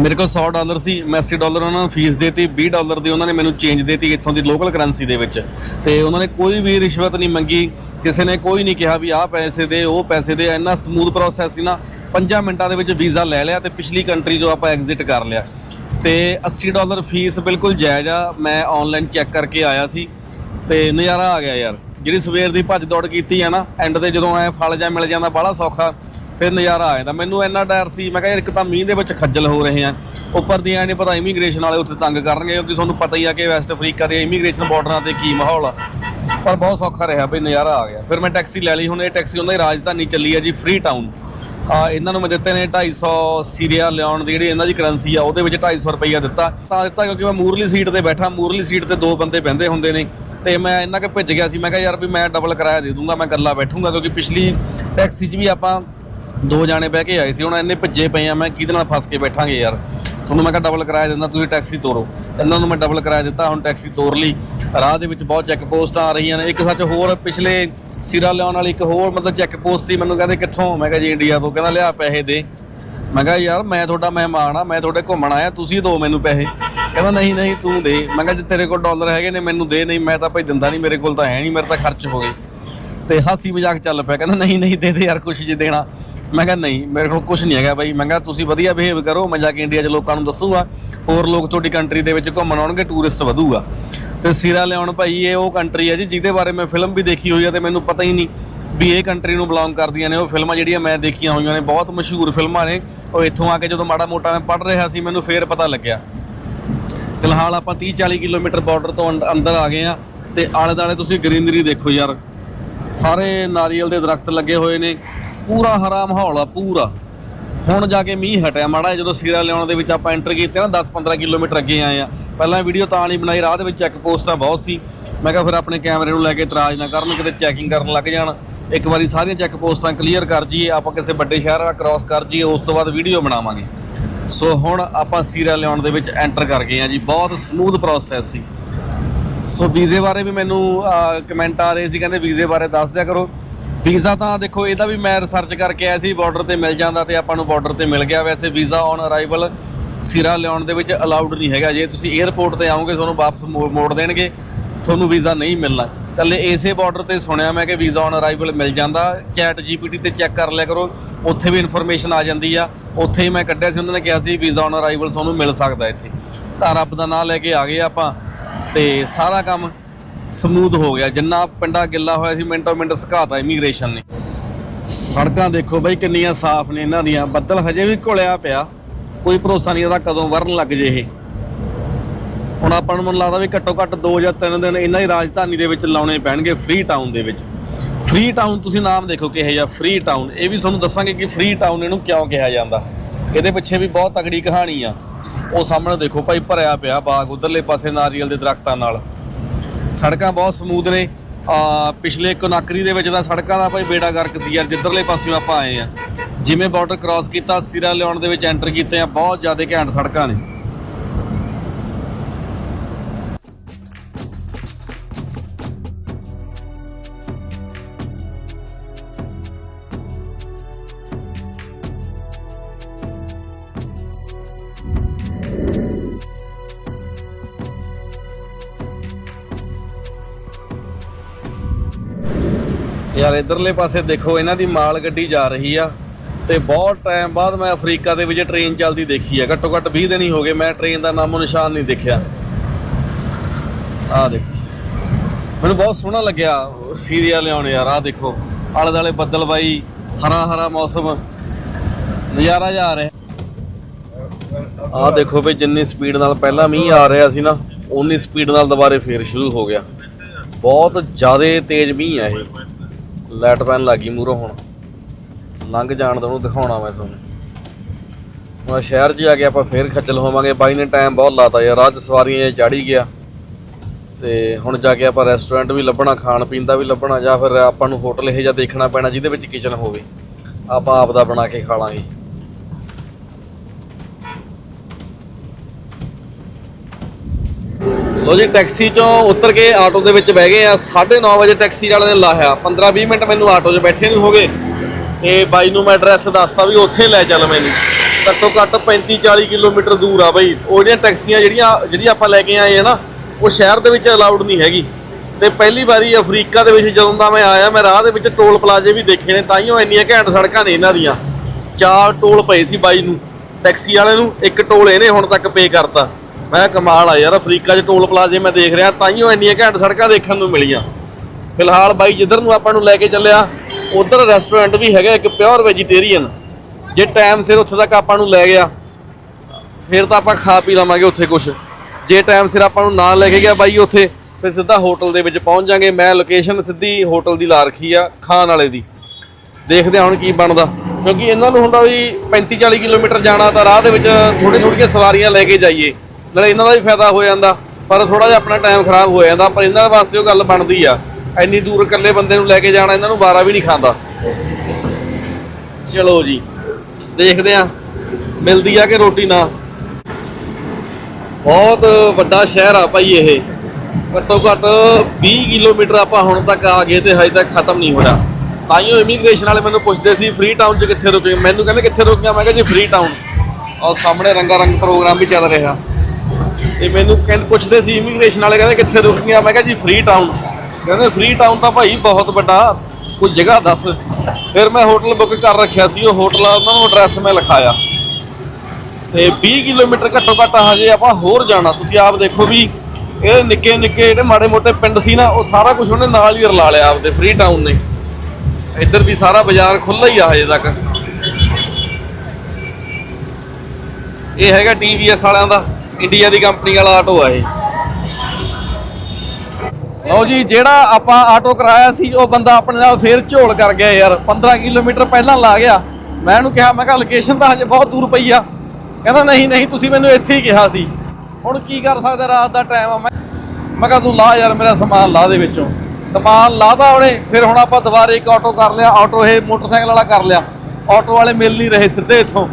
A: ਮੇਰੇ ਕੋਲ 100 ਡਾਲਰ ਸੀ, ਮੈਂ 80 ਡਾਲਰ ਉਹਨਾਂ ਨੂੰ ਫੀਸ ਦੇਤੀ 20 ਡਾਲਰ ਦੀ ਉਹਨਾਂ ਨੇ ਮੈਨੂੰ ਚੇਂਜ ਦੇਤੀ ਇੱਥੋਂ ਦੀ ਲੋਕਲ ਕਰੰਸੀ ਦੇ ਵਿੱਚ। ਤੇ ਉਹਨਾਂ ਨੇ ਕੋਈ ਵੀ ਰਿਸ਼ਵਤ ਨਹੀਂ ਮੰਗੀ, ਕਿਸੇ ਨੇ ਕੋਈ ਨਹੀਂ ਕਿਹਾ ਵੀ ਆਹ ਪੈਸੇ ਦੇ, ਉਹ ਪੈਸੇ ਦੇ, ਇੰਨਾ ਸਮੂਥ ਪ੍ਰੋਸੈਸ ਸੀ ਨਾ 5 ਮਿੰਟਾਂ ਦੇ ਵਿੱਚ ਵੀਜ਼ਾ ਲੈ ਲਿਆ ਤੇ ਪਿਛਲੀ ਕੰਟਰੀ ਜੋ ਆਪਾਂ ਐਗਜ਼ਿਟ ਕਰ ਲਿਆ। ਤੇ 80 ਡਾਲਰ ਫੀਸ ਬਿਲਕੁਲ ਜਾਇਜ਼ ਆ, ਮੈਂ ਆਨਲਾਈਨ ਚੈੱਕ ਕਰਕੇ ਆਇਆ ਸੀ, ਤੇ ਨਜ਼ਾਰਾ ਆ ਗਿਆ ਯਾਰ। ਜਿਹੜੀ ਸਵੇਰ ਦੀ ਭੱਜ ਦੌੜ ਕੀਤੀ ਆ ਨਾ ਐਂਡ ਤੇ ਜਦੋਂ ਐ ਫਲ ਜਾ ਮਿਲ ਜਾਂਦਾ ਬੜਾ ਸੌਖਾ। ਫਿਰ ਨਜ਼ਾਰਾ ਆ ਜਾਂਦਾ। ਮੈਨੂੰ ਇੰਨਾ ਡਰ ਸੀ, ਮੈਂ ਕਿਹਾ ਯਾਰ ਇੱਕ ਤਾਂ ਮੀਂਹ ਦੇ ਵਿੱਚ ਖੱਜਲ ਹੋ ਰਹੇ ਆ। ਉੱਪਰ ਦੀਆਂ ਇਹਨੇ ਪਤਾ ਇਮੀਗ੍ਰੇਸ਼ਨ ਵਾਲੇ ਉੱਥੇ ਤੰਗ ਕਰਨਗੇ, ਕਿਉਂਕਿ ਤੁਹਾਨੂੰ ਪਤਾ ਹੀ ਆ ਕਿ ਵੈਸਟ ਅਫਰੀਕਾ ਦੇ ਇਮੀਗ੍ਰੇਸ਼ਨ ਬਾਰਡਰਾਂ ਤੇ ਕੀ ਮਾਹੌਲ ਆ। ਪਰ ਬਹੁਤ ਸੌਖਾ ਰਿਹਾ ਬਈ ਨਜ਼ਾਰਾ ਆ ਗਿਆ। ਫਿਰ ਮੈਂ ਟੈਕਸੀ ਲੈ ਲਈ, ਹੁਣ ਇਹ ਟੈਕਸੀ ਉਹਨਾਂ ਦੀ ਰਾਜਧਾਨੀ ਚੱਲੀ ਆ ਜੀ ਫ੍ਰੀ ਟਾਊਨ ਆ, ਇਹਨਾਂ ਨੂੰ ਮੈਂ ਦਿੱਤੇ ਨੇ 250 ਸੀਰੀਆ ਲਿਆਉਣ ਦੀ ਜਿਹੜੀ ਇਹਨਾਂ ਦੀ ਕਰੰਸੀ ਆ, ਉਹਦੇ ਵਿੱਚ 250 ਰੁਪਈਆ ਦਿੱਤਾ। ਤਾਂ ਦਿੱਤਾ ਕਿਉਂਕਿ ਮੈਂ ਮੂਰਲੀ ਸੀਟ ਤੇ ਬੈਠਾ, ਮੂਰਲੀ ਸੀਟ ਤੇ ਦੋ ਬੰਦੇ ਬਹਿੰਦੇ ਹੁੰਦੇ ਨੇ। ਤੇ ਮੈਂ ਇਹਨਾਂ ਕਿ ਭਿੱਜ ਗਿਆ ਸੀ, ਮੈਂ ਕਿਹਾ ਯਾਰ ਵੀ ਮੈਂ ਡਬਲ ਕਿਰਾਇਆ ਦੇ ਦੂੰਗਾ, ਮੈਂ ਇਕੱਲਾ ਬੈਠੂੰਗਾ, ਕਿਉਂਕਿ ਪਿਛਲੀ ਟੈਕਸੀ 'ਚ ਵੀ ਆਪਾਂ ਦੋ ਜਾਣੇ ਬਹਿ ਕੇ ਆਏ ਸੀ, ਹੁਣ ਇੰਨੇ ਭੱਜੇ ਪਏ ਆ, ਮੈਂ ਕਿਹਦੇ ਨਾਲ ਫਸ ਕੇ ਬੈਠਾਂਗੇ ਯਾਰ? ਤੁਹਾਨੂੰ ਮੈਂ ਕਿਹਾ ਡਬਲ ਕਿਰਾਇਆ ਦਿੰਦਾ, ਤੁਸੀਂ ਟੈਕਸੀ ਤੋਰੋ। ਇਹਨਾਂ ਨੂੰ ਮੈਂ ਡਬਲ ਕਿਰਾਇਆ ਦਿੱਤਾ, ਹੁਣ ਟੈਕਸੀ ਤੋਰ ਲਈ। ਰਾਹ ਦੇ ਵਿੱਚ ਬਹੁਤ ਚੈੱਕ ਪੋਸਟਾਂ ਆ ਰਹੀਆਂ ਨੇ। ਇੱਕ ਸੱਚ ਹੋਰ, ਪਿਛਲੇ ਸਿਰਾ ਲਿਆਉਣ ਵਾਲੀ ਇੱਕ ਹੋਰ ਮਤਲਬ ਚੈੱਕ ਪੋਸਟ ਸੀ, ਮੈਨੂੰ ਕਹਿੰਦੇ ਕਿੱਥੋਂ? ਮੈਂ ਕਿਹਾ ਜੀ ਇੰਡੀਆ ਤੋਂ, ਕਹਿੰਦਾ ਲਿਆ ਪੈਸੇ ਦੇ। ਮੈਂ ਕਿਹਾ ਯਾਰ, ਮੈਂ ਤੁਹਾਡਾ ਮਹਿਮਾਨ ਆ, ਮੈਂ ਤੁਹਾਡੇ ਘੁੰਮਣ ਆਇਆ, ਤੁਸੀਂ ਦਿਓ ਮੈਨੂੰ ਪੈਸੇ। ਕਹਿੰਦਾ ਨਹੀਂ ਨਹੀਂ, ਤੂੰ ਦੇ। ਮੈਂ ਕਿਹਾ ਜੇ ਤੇਰੇ ਕੋਲ ਡਾਲਰ ਹੈਗੇ ਨੇ, ਮੈਨੂੰ ਦੇ, ਨਹੀਂ, ਮੈਂ ਤਾਂ ਭਾਈ ਦਿੰਦਾ ਨਹੀਂ, ਮੇਰੇ ਕੋਲ ਤਾਂ ਹੈ ਨਹੀਂ, ਮੇਰੇ ਤਾਂ ਖਰਚ ਹੋ ਗਏ। ਤੇ ਹਾਸੀ ਮਜ਼ਾਕ ਚੱਲ ਪਿਆ, ਕਹਿੰਦਾ ਨਹੀਂ ਨਹੀਂ, ਦੇ ਦੇ ਯਾਰ ਕੁਛ ਜੇ ਦੇਣਾ। ਮੈਂ ਕਿਹਾ ਨਹੀਂ, ਮੇਰੇ ਕੋਲ ਕੁਛ ਨਹੀਂ ਹੈਗਾ ਬਾਈ। ਮੈਂ ਕਿਹਾ ਤੁਸੀਂ ਵਧੀਆ ਬਿਹੇਵ ਕਰੋ, ਮੈਂ ਜਾ ਕੇ ਇੰਡੀਆ 'ਚ ਲੋਕਾਂ ਨੂੰ ਦੱਸੂਗਾ। ਹੋਰ ਲੋਕ ਤੁਹਾਡੀ ਕੰਟਰੀ ਦੇ ਵਿੱਚ ਘੁੰਮਣ ਆਉਣਗੇ ਟੂਰਿਸਟ ਵਧੂਗਾ। ਤੇ ਸਿਰਾ ਲਿਆਉਣ ਭਾਈ, ਇਹ ਉਹ ਕੰਟਰੀ ਹੈ ਜੀ, ਜਿਹਦੇ ਬਾਰੇ ਮੈਂ ਫਿਲਮ ਵੀ ਦੇਖੀ ਹੋਈ ਹੈ ਤੇ ਮੈਨੂੰ ਪਤਾ ਹੀ ਨਹੀਂ ਵੀ ਇਹ ਕੰਟਰੀ ਨੂੰ ਬਿਲੋਂਗ ਕਰਦੀਆਂ ਨੇ। ਉਹ ਫਿਲਮਾਂ ਜਿਹੜੀਆਂ ਮੈਂ ਦੇਖੀਆਂ ਹੋਈਆਂ ਨੇ, ਬਹੁਤ ਮਸ਼ਹੂਰ ਫਿਲਮਾਂ ਨੇ। ਉਹ ਇੱਥੋਂ ਆ ਕੇ ਜਦੋਂ ਮਾੜਾ ਮੋਟਾ ਮੈਂ ਪੜ੍ਹ ਰਿਹਾ ਸੀ, ਮੈਨੂੰ ਫੇਰ ਪਤਾ ਲੱਗਿਆ। ਫਿਲਹਾਲ ਆਪਾਂ 30 40 ਕਿਲੋਮੀਟਰ ਬਾਰਡਰ ਤੋਂ ਅੰਦ- ਅੰਦਰ ਆ ਗਏ ਆ। ਤੇ ਆਲੇ ਦਾਲੇ ਤੁਸੀਂ ਗ੍ਰੀਨਰੀ ਦੇਖੋ ਯਾਰ। ਸਾਰੇ ਨਾਰੀਅਲ ਦੇ ਦਰਖਤ ਲੱਗੇ ਹੋਏ ਨੇ। ਪੂਰਾ ਹਰਾ ਮਾਹੌਲ ਆ ਪੂਰਾ। ਹੁਣ ਜਾ ਕੇ ਮੀਂਹ ਹਟਿਆ ਮਾੜਾ ਜਿਹਾ, ਜਦੋਂ ਸੀਰਾ ਲਿਆਉਣ ਦੇ ਵਿੱਚ ਆਪਾਂ ਐਂਟਰ ਕੀਤੇ ਨਾ 10-15 ਕਿਲੋਮੀਟਰ ਅੱਗੇ ਆਏ ਆ। ਪਹਿਲਾਂ ਵੀਡੀਓ ਤਾਂ ਨਹੀਂ ਬਣਾਈ ਰਾਹ ਦੇ ਵਿੱਚ ਚੈੱਕ ਪੋਸਟਾਂ ਬਹੁਤ ਸੀ। ਮੈਂ ਕਿਹਾ ਫਿਰ ਆਪਣੇ ਕੈਮਰੇ ਨੂੰ ਲੈ ਕੇ ਇਤਰਾਜ਼ ਨਾ ਕਰਨ ਕਿਤੇ ਚੈਕਿੰਗ ਕਰਨ ਲੱਗ ਜਾਣ। ਇੱਕ ਵਾਰੀ ਸਾਰੀਆਂ ਚੈੱਕ ਪੋਸਟਾਂ ਕਲੀਅਰ ਕਰ ਜੀਏ ਆਪਾਂ ਕਿਸੇ ਵੱਡੇ ਸ਼ਹਿਰ ਦਾ ਕ੍ਰਾਸ ਕਰ ਜੀਏ ਉਸ ਤੋਂ ਬਾਅਦ ਵੀਡੀਓ ਬਣਾਵਾਂਗੇ। ਸੋ ਹੁਣ ਆਪਾਂ ਸੀਰਾ ਲਿਆਉਣ ਦੇ ਵਿੱਚ ਐਂਟਰ ਕਰ ਗਏ ਆ ਜੀ। ਬਹੁਤ ਸਮੂਥ ਪ੍ਰੋਸੈਸ ਸੀ। ਸੋ ਵੀਜ਼ੇ ਬਾਰੇ ਵੀ ਮੈਨੂੰ ਕਮੈਂਟ ਆ ਰਹੇ ਸੀ, ਕਹਿੰਦੇ ਵੀਜ਼ੇ ਬਾਰੇ ਦੱਸ ਦਿਆ ਕਰੋ। ਵੀਜ਼ਾ ਤਾਂ ਦੇਖੋ, ਇਹਦਾ ਵੀ ਮੈਂ ਰਿਸਰਚ ਕਰਕੇ ਆਇਆ ਸੀ ਬਾਰਡਰ ਤੇ ਮਿਲ ਜਾਂਦਾ ਤੇ ਆਪਾਂ ਨੂੰ ਬਾਰਡਰ ਤੇ ਮਿਲ ਗਿਆ। ਵੈਸੇ ਵੀਜ਼ਾ ਔਨ ਅਰਾਈਵਲ ਸਿਰਾ ਲਿਆਉਣ ਦੇ ਵਿੱਚ ਅਲਾਉਡ ਨਹੀਂ ਹੈਗਾ। ਜੇ ਤੁਸੀਂ 에ਅਰਪੋਰਟ ਤੇ ਆਓਗੇ, ਤੁਹਾਨੂੰ ਵਾਪਸ ਮੋ- ਮੋੜ ਦੇਣਗੇ, ਤੁਹਾਨੂੰ ਵੀਜ਼ਾ ਨਹੀਂ ਮਿਲਣਾ। ਕੱਲੇ ਇਸੇ ਬਾਰਡਰ ਤੇ ਸੁਣਿਆ ਮੈਂ ਕਿ ਵੀਜ਼ਾ ਔਨ ਅਰਾਈਵਲ ਮਿਲ ਜਾਂਦਾ। ਚੈਟ ਜੀਪੀਟੀ ਤੇ ਚੈੱਕ ਕਰ ਲਿਆ ਕਰੋ, ਉੱਥੇ ਵੀ ਇਨਫੋਰਮੇਸ਼ਨ ਆ ਜਾਂਦੀ ਆ। ਉੱਥੇ ਹੀ ਮੈਂ ਕੱਢਿਆ ਸੀ, ਉਹਨਾਂ ਨੇ ਕਿਹਾ ਸੀ, ਵੀਜ਼ਾ ਔਨ ਅਰਾਈਵਲ ਤੁਹਾਨੂੰ ਮਿਲ ਸਕਦਾ ਇੱਥੇ। ਤਾਂ ਰੱਬ ਦਾ ਨਾਮ ਲੈ ਕੇ ਆ ਗਏ ਆਪਾਂ। ਤੇ ਸਾਰਾ ਕੰਮ ਸਮੂਥ ਹੋ ਗਿਆ। ਜਿੰਨਾ ਪਿੰਡਾ ਗਿੱਲਾ ਹੋਇਆ ਸੀ, ਮਿੰਟੋ ਮਿੰਟ ਸੁਕਾਤਾ ਇਮੀਗ੍ਰੇਸ਼ਨ ਨੇ। ਸੜਕਾਂ ਦੇਖੋ ਬਈ ਕਿੰਨੀਆਂ ਸਾਫ਼ ਨੇ ਇਹਨਾਂ ਦੀਆਂ। ਬੱਦਲ ਹਜੇ ਵੀ ਘੁਲਿਆ ਪਿਆ। ਕੋਈ ਭਰੋਸਾ ਨਹੀਂ ਇਹਦਾ ਕਦੋਂ ਵਰਨ ਲੱਗ ਜੇ ਇਹ। ਹੁਣ ਆਪਾਂ ਨੂੰ ਮੈਨੂੰ ਲੱਗਦਾ ਵੀ ਘੱਟੋ ਘੱਟ 2 ਜਾਂ 3 ਦਿਨ ਇਹਨਾਂ ਹੀ ਰਾਜਧਾਨੀ ਦੇ ਵਿੱਚ ਲਾਉਣੇ ਪੈਣਗੇ ਫ੍ਰੀ ਟਾਊਨ ਦੇ ਵਿੱਚ। ਫ੍ਰੀ ਟਾਊਨ ਤੁਸੀਂ ਨਾਮ ਦੇਖੋ ਕਿਹੋ ਜਿਹਾ ਫ੍ਰੀ ਟਾਊਨ ਇਹ ਵੀ ਤੁਹਾਨੂੰ ਦੱਸਾਂਗੇ ਕਿ ਫ੍ਰੀ ਟਾਊਨ ਇਹਨੂੰ ਕਿਉਂ ਕਿਹਾ ਜਾਂਦਾ। ਇਹਦੇ ਪਿੱਛੇ ਵੀ ਬਹੁਤ ਤਗੜੀ ਕਹਾਣੀ ਆ। ਉਹ ਸਾਹਮਣੇ ਦੇਖੋ ਭਾਈ ਭਰਿਆ ਪਿਆ ਬਾਗ ਉਧਰਲੇ ਪਾਸੇ ਨਾਰੀਅਲ ਦੇ ਦਰਖਤਾਂ ਨਾਲ। ਸੜਕਾਂ ਬਹੁਤ ਸਮੂਥ ਨੇ। ਆ, ਪਿਛਲੇ ਕੋਨਾਕਰੀ ਦੇ ਵਿੱਚ ਤਾਂ ਸੜਕਾਂ ਦਾ ਭਾਈ ਬੇੜਾ ਗਰਕ ਸੀ ਯਾਰ, ਜਿੱਧਰਲੇ ਪਾਸਿਓਂ ਆਪਾਂ ਆਏ ਆ। ਜਿਵੇਂ ਬਾਰਡਰ ਕ੍ਰਾਸ ਕੀਤਾ, ਸਿਰਾ ਲਿਆਉਣ ਦੇ ਵਿੱਚ ਐਂਟਰ ਕੀਤੇ ਆ, ਬਹੁਤ ਜ਼ਿਆਦਾ ਘੈਂਟ ਸੜਕਾਂ ਨੇ। ਯਾਰ ਇਧਰਲੇ ਪਾਸੇ ਦੇਖੋ, ਇਹਨਾਂ ਦੀ ਮਾਲ ਗੱਡੀ ਜਾ ਰਹੀ ਆ ਤੇ ਬਹੁਤ ਟਾਈਮ ਬਾਅਦ ਮੈਂ ਅਫਰੀਕਾ ਦੇ ਵਿੱਚ ਟ੍ਰੇਨ ਚੱਲਦੀ ਦੇਖੀ ਆ। ਘੱਟੋ ਘੱਟ 20 ਦਿਨ ਹੀ ਹੋ ਗਏ, ਮੈਂ ਟ੍ਰੇਨ ਦਾ ਨਾਮੋ ਨਿਸ਼ਾਨ ਨਹੀਂ ਦੇਖਿਆ। ਆਹ ਦੇਖੋ। ਮੈਨੂੰ ਬਹੁਤ ਸੋਹਣਾ ਲੱਗਿਆ ਸੀਰੀਆ ਲਿਆਉਣ ਯਾਰ, ਆਹ ਦੇਖੋ। ਆਲੇ ਦਾਲੇ ਬੱਦਲ ਬਾਈ ਹਰਾ ਹਰਾ ਮੌਸਮ। ਨਜ਼ਾਰਾ ਜਾ ਰਿਹਾ। ਆਹ ਦੇਖੋ ਵੀ ਜਿੰਨੀ ਸਪੀਡ ਨਾਲ ਪਹਿਲਾਂ ਮੀਂਹ ਆ ਰਿਹਾ ਸੀ ਨਾ ਉਨੀ ਸਪੀਡ ਨਾਲ ਦੁਬਾਰੇ ਫੇਰ ਸ਼ੁਰੂ ਹੋ ਗਿਆ। ਬਹੁਤ ਜ਼ਿਆਦਾ ਤੇਜ਼ ਮੀਂਹ ਆ ਇਹ। ਲਾਈਟ ਪੈਣ ਲੱਗੀ ਮੂਰੋਂ ਹੁਣ। ਲੰਘ ਜਾਣ ਦਾ ਉਹਨੂੰ ਦਿਖਾਉਣਾ ਮੈਂ ਤੁਹਾਨੂੰ। ਹੁਣ ਸ਼ਹਿਰ 'ਚ ਆ ਕੇ ਆਪਾਂ ਫੇਰ ਖੱਜਲ ਹੋਵਾਂਗੇ। ਬਾਈ ਨੇ ਟਾਈਮ ਬਹੁਤ ਲਾਤਾ ਯਾਰ ਰਾਹ 'ਚ ਸਵਾਰੀਆਂ ਚੜੀ ਗਿਆ। ਤੇ ਹੁਣ ਜਾ ਕੇ ਆਪਾਂ ਰੈਸਟੋਰੈਂਟ ਵੀ ਲੱਭਣਾ, ਖਾਣ ਪੀਣ ਦਾ ਵੀ ਲੱਭਣਾ, ਜਾਂ ਫਿਰ ਆਪਾਂ ਨੂੰ ਹੋਟਲ ਇਹ ਜਿਹਾ ਦੇਖਣਾ ਪੈਣਾ ਜਿਹਦੇ ਵਿੱਚ ਕਿਚਨ ਹੋਵੇ। ਆਪਾਂ ਆਪ ਦਾ ਬਣਾ ਕੇ ਖਾ ਲਾਂਗੇ। ਲੋ ਜੀ, ਟੈਕਸੀ ਚੋਂ ਉਤਰ ਕੇ ਆਟੋ ਦੇ ਵਿੱਚ ਬਹਿ ਗਏ ਆ। 9:30 ਵਜੇ ਟੈਕਸੀ ਵਾਲੇ ਨੇ ਲਾਇਆ 15-20 ਮਿੰਟ ਮੈਨੂੰ ਆਟੋ 'ਚ ਬੈਠੇ ਨੂੰ ਹੋ ਗਏ। ਤੇ ਬਾਈ ਨੂੰ ਮੈਂ ਐਡਰੈਸ ਦੱਸਤਾ ਵੀ ਉੱਥੇ ਲੈ ਚੱਲ ਮੈਨੂੰ। ਘੱਟੋ ਘੱਟ 35-40 ਕਿਲੋਮੀਟਰ ਦੂਰ ਆ ਬਾਈ। ਉਹ ਜਿਹੜੀਆਂ ਟੈਕਸੀਆਂ ਜਿਹੜੀਆਂ, ਜਿਹੜੀ ਆਪਾਂ ਲੈ ਕੇ ਆਏ ਆ ਨਾ, ਉਹ ਸ਼ਹਿਰ ਦੇ ਵਿੱਚ ਅਲਾਉਡ ਨਹੀਂ ਹੈਗੀ। ਤੇ ਪਹਿਲੀ ਵਾਰੀ ਅਫਰੀਕਾ ਦੇ ਵਿੱਚ ਜਦੋਂ ਦਾ ਮੈਂ ਆਇਆ, ਮੈਂ ਰਾਹ ਦੇ ਵਿੱਚ ਟੋਲ ਪਲਾਜ਼ੇ ਵੀ ਦੇਖੇ ਨੇ ਤਾਈਓ ਇੰਨੀਆਂ ਘੈਂਟ ਸੜਕਾਂ ਨੇ ਇਹਨਾਂ ਦੀਆਂ। ਚਾਰ ਟੋਲ ਪਏ ਸੀ ਬਾਈ ਨੂੰ, ਟੈਕਸੀ ਵਾਲੇ ਨੂੰ, ਇੱਕ ਟੋਲ ਇਹਨੇ ਹੁਣ ਤੱਕ ਪੇ ਕਰਤਾ। ਮੈਂ ਕਮਾਲ ਆ ਯਾਰ, ਅਫਰੀਕਾ 'ਚ ਟੋਲ ਪਲਾਜ਼ੇ ਮੈਂ ਦੇਖ ਰਿਹਾ ਤਾਈਓ ਇੰਨੀਆਂ ਘੈਂਟ ਸੜਕਾਂ ਦੇਖਣ ਨੂੰ ਮਿਲੀਆਂ। ਫਿਲਹਾਲ ਬਾਈ, ਜਿੱਧਰ ਨੂੰ ਆਪਾਂ ਨੂੰ ਲੈ ਕੇ ਚੱਲਿਆ, ਉਧਰ ਰੈਸਟੋਰੈਂਟ ਵੀ ਹੈਗਾ, ਇੱਕ ਪਿਓਰ ਵੈਜੀਟੇਰੀਅਨ ਜੇ ਟਾਈਮ ਸਿਰ ਉੱਥੇ ਤੱਕ ਆਪਾਂ ਨੂੰ ਲੈ ਗਿਆ, ਫਿਰ ਤਾਂ ਆਪਾਂ ਖਾ ਪੀ ਲਵਾਂਗੇ ਉੱਥੇ ਕੁਝ ਜੇ ਟਾਈਮ ਸਿਰ ਆਪਾਂ ਨੂੰ ਨਾ ਲੈ ਕੇ ਗਿਆ ਬਾਈ ਉੱਥੇ, ਫਿਰ ਸਿੱਧਾ ਹੋਟਲ ਦੇ ਵਿੱਚ ਪਹੁੰਚ ਜਾਾਂਗੇ। ਮੈਂ ਲੋਕੇਸ਼ਨ ਸਿੱਧੀ ਹੋਟਲ ਦੀ ਲਾ ਰੱਖੀ ਆ, ਖਾਣ ਵਾਲੇ ਦੀ। ਦੇਖਦੇ ਹਾਂ ਹੁਣ ਕੀ ਬਣਦਾ। ਕਿਉਂਕਿ ਇਹਨਾਂ ਨੂੰ ਹੁੰਦਾ ਵੀ 35 40 ਕਿਲੋਮੀਟਰ ਜਾਣਾ, ਤਾਂ ਰਾਹ ਦੇ ਵਿੱਚ ਥੋੜੀ ਥੋੜੀਆਂ ਸਵਾਰੀਆਂ ਲੈ ਕੇ ਜਾਈਏ। ਨਾਲੇ ਇਹਨਾਂ ਦਾ ਵੀ ਫਾਇਦਾ ਹੋ ਜਾਂਦਾ, ਪਰ ਥੋੜਾ ਜਿਹਾ ਆਪਣਾ ਟਾਈਮ ਖਰਾਬ ਹੋ ਜਾਂਦਾ, ਪਰ ਇਹਨਾਂ ਵਾਸਤੇ ਉਹ ਗੱਲ ਬਣਦੀ ਆ। ਇੰਨੀ ਦੂਰ ਇਕੱਲੇ ਬੰਦੇ ਨੂੰ ਲੈ ਕੇ ਜਾਣਾ, ਇਹਨਾਂ ਨੂੰ ਬਾਰਾ ਵੀ ਨਹੀਂ ਖਾਂਦਾ। ਚਲੋ ਜੀ, ਦੇਖਦੇ ਆ ਮਿਲਦੀ ਆ ਕਿ ਰੋਟੀ ਨਾ। ਬਹੁਤ ਵੱਡਾ ਸ਼ਹਿਰ ਆ ਭਾਈ ਇਹ। ਘੱਟੋ ਘੱਟ 20 ਕਿਲੋਮੀਟਰ ਆਪਾਂ ਹੁਣ ਤੱਕ ਆ ਗਏ ਤੇ ਹਜੇ ਤੱਕ ਖਤਮ ਨਹੀਂ ਹੋਇਆ। ਤਾਈਓ ਇਮੀਗ੍ਰੇਸ਼ਨ ਵਾਲੇ ਮੈਨੂੰ ਪੁੱਛਦੇ ਸੀ ਫ੍ਰੀ ਟਾਊਨ 'ਚ ਕਿੱਥੇ ਰੁਕੇ? ਮੈਨੂੰ ਕਹਿੰਦੇ ਕਿੱਥੇ ਰੁਕਿਆ? ਮੈਂ ਕਿਹਾ ਜੀ ਫ੍ਰੀ ਟਾਊਨ ਔਰ ਸਾਹਮਣੇ ਰੰਗਾ ਰੰਗ ਪ੍ਰੋਗਰਾਮ ਵੀ ਚੱਲ ਰਿਹਾ। ਤੇ ਮੈਨੂੰ ਕਹਿੰਦੇ ਪੁੱਛਦੇ ਸੀ ਇਮੀਗ੍ਰੇਸ਼ਨ ਵਾਲੇ ਕਹਿੰਦੇ ਕਿੱਥੇ ਰੁਕੀਆਂ ਮੈਂ ਕਿਹਾ ਜੀ ਫ੍ਰੀ ਟਾਊਨ ਕਹਿੰਦੇ ਫ੍ਰੀ ਟਾਊਨ ਤਾਂ ਭਾਈ ਬਹੁਤ ਵੱਡਾ, ਕੋਈ ਜਗ੍ਹਾ ਦੱਸ। ਫਿਰ ਮੈਂ ਹੋਟਲ ਬੁੱਕ ਕਰ ਰੱਖਿਆ ਸੀ, ਉਹ ਹੋਟਲ ਉਹਨਾਂ ਨੂੰ ਐਡਰੈਸ ਮੈਂ ਲਿਖਾਇਆ। ਤੇ 20 ਕਿਲੋਮੀਟਰ ਘੱਟੋ ਘੱਟ ਹਜੇ ਆਪਾਂ ਹੋਰ ਜਾਣਾ। ਤੁਸੀਂ ਆਪ ਦੇਖੋ ਵੀ ਇਹ ਨਿੱਕੇ ਨਿੱਕੇ ਜਿਹੜੇ ਮਾੜੇ ਮੋਟੇ ਪਿੰਡ ਸੀ ਨਾ, ਉਹ ਸਾਰਾ ਕੁਝ ਉਹਨੇ ਨਾਲ ਹੀ ਰਲਾ ਲਿਆ ਆਪਦੇ ਫ੍ਰੀ ਟਾਊਨ ਨੇ। ਇੱਧਰ ਵੀ ਸਾਰਾ ਬਾਜ਼ਾਰ ਖੁੱਲਾ ਹੀ ਆ ਹਜੇ ਤੱਕ। ਇਹ ਹੈਗਾ TVS ਵਾਲਿਆਂ ਦਾ। ਇੰਡੀਆ ਦੀ ਕੰਪਨੀ ਵਾਲਾ ਆਟੋ ਆ ਇਹ। ਲਓ ਜੀ, ਜਿਹੜਾ ਆਪਾਂ ਆਟੋ ਕਰਾਇਆ ਸੀ, ਉਹ ਬੰਦਾ ਆਪਣੇ ਨਾਲ ਫੇਰ ਝੋਲ ਕਰ ਗਿਆ ਯਾਰ। 15 ਕਿਲੋਮੀਟਰ ਪਹਿਲਾਂ ਲਾ ਗਿਆ। ਮੈਂ ਉਹਨੂੰ ਕਿਹਾ, ਮੈਂ ਕਿਹਾ ਲੋਕੇਸ਼ਨ ਤਾਂ ਹਜੇ ਬਹੁਤ ਦੂਰ ਪਈ ਆ। ਕਹਿੰਦਾ, ਨਹੀਂ ਨਹੀਂ, ਤੁਸੀਂ ਮੈਨੂੰ ਇੱਥੇ ਹੀ ਕਿਹਾ ਸੀ। ਹੁਣ ਕੀ ਕਰ ਸਕਦਾ ਰਾਤ ਦਾ ਟਾਈਮ ਆ? ਮੈਂ ਮੈਂ ਕਿਹਾ, ਤੂੰ ਲਾ ਯਾਰ ਮੇਰਾ ਸਮਾਨ, ਲਾ ਦੇ ਵਿੱਚੋਂ। ਸਮਾਨ ਲਾਦਾ ਉਹਨੇ, ਫਿਰ ਹੁਣ ਆਪਾਂ ਦੁਬਾਰੇ ਇੱਕ ਆਟੋ ਕਰ ਲਿਆ। ਆਟੋ ਇਹ ਮੋਟਰਸਾਈਕਲ ਵਾਲਾ ਕਰ ਲਿਆ। ਆਟੋ ਵਾਲੇ ਮਿਲ ਨਹੀਂ ਰਹੇ, ਸਿੱਧੇ ਇੱਥੋਂ।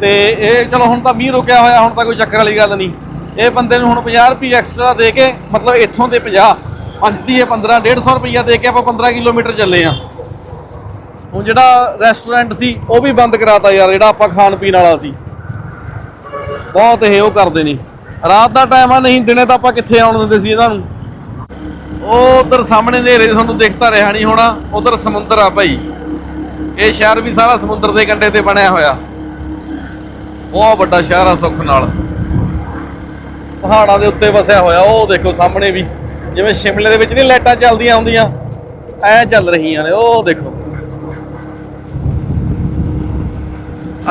A: ਤੇ ਇਹ ਚਲੋ ਹੁਣ ਤਾਂ ਮੀਂਹ ਰੁਕਿਆ ਹੋਇਆ, ਹੁਣ ਤਾਂ ਕੋਈ ਚੱਕਰ ਵਾਲੀ ਗੱਲ ਨਹੀਂ। ਇਹ ਬੰਦੇ ਨੂੰ ਹੁਣ 50 ਰੁਪਏ ਐਕਸਟਰਾ ਦੇ ਕੇ, ਮਤਲਬ ਇੱਥੋਂ ਦੇ 50 ਪੰਜਤੀ ਹੈ 15 150 ਰੁਪਈਆ ਦੇ ਕੇ ਆਪਾਂ 15 ਕਿਲੋਮੀਟਰ ਚੱਲੇ ਆ। ਹੁਣ ਜਿਹੜਾ ਰੈਸਟੋਰੈਂਟ ਸੀ, ਉਹ ਵੀ ਬੰਦ ਕਰਾਤਾ ਯਾਰ, ਜਿਹੜਾ ਆਪਾਂ ਖਾਣ ਪੀਣ ਵਾਲਾ ਸੀ। ਬਹੁਤ ਇਹ ਉਹ ਕਰਦੇ ਨੇ। ਰਾਤ ਦਾ ਟਾਈਮ ਆ, ਨਹੀਂ ਦਿਨੇ ਤਾਂ ਆਪਾਂ ਕਿੱਥੇ ਆਉਣ ਦਿੰਦੇ ਸੀ ਇਹਨਾਂ ਨੂੰ। ਉਹ ਉਧਰ ਸਾਹਮਣੇ ਹਨੇਰੇ 'ਚ ਤੁਹਾਨੂੰ ਦਿਖਤਾ ਰਿਹਾ ਨਹੀਂ ਹੋਣਾ, ਉਧਰ ਸਮੁੰਦਰ ਆ ਭਾਈ। ਇਹ ਸ਼ਹਿਰ ਵੀ ਸਾਰਾ ਸਮੁੰਦਰ ਦੇ ਕੰਢੇ ਤੇ ਬਣਿਆ ਹੋਇਆ। ਬਹੁਤ ਵੱਡਾ ਸ਼ਹਿਰ ਆ ਸੁੱਖ ਨਾਲ। ਪਹਾੜਾਂ ਦੇ ਉੱਤੇ ਵਸਿਆ ਹੋਇਆ, ਉਹ ਦੇਖੋ ਸਾਹਮਣੇ ਵੀ। ਜਿਵੇਂ ਸ਼ਿਮਲੇ ਦੇ ਵਿੱਚ ਨਹੀਂ ਲਾਈਟਾਂ ਚੱਲਦੀਆਂ ਆਉਂਦੀਆਂ ਐ ਚੱਲ ਰਹੀਆਂ ਨੇ, ਉਹ ਦੇਖੋ।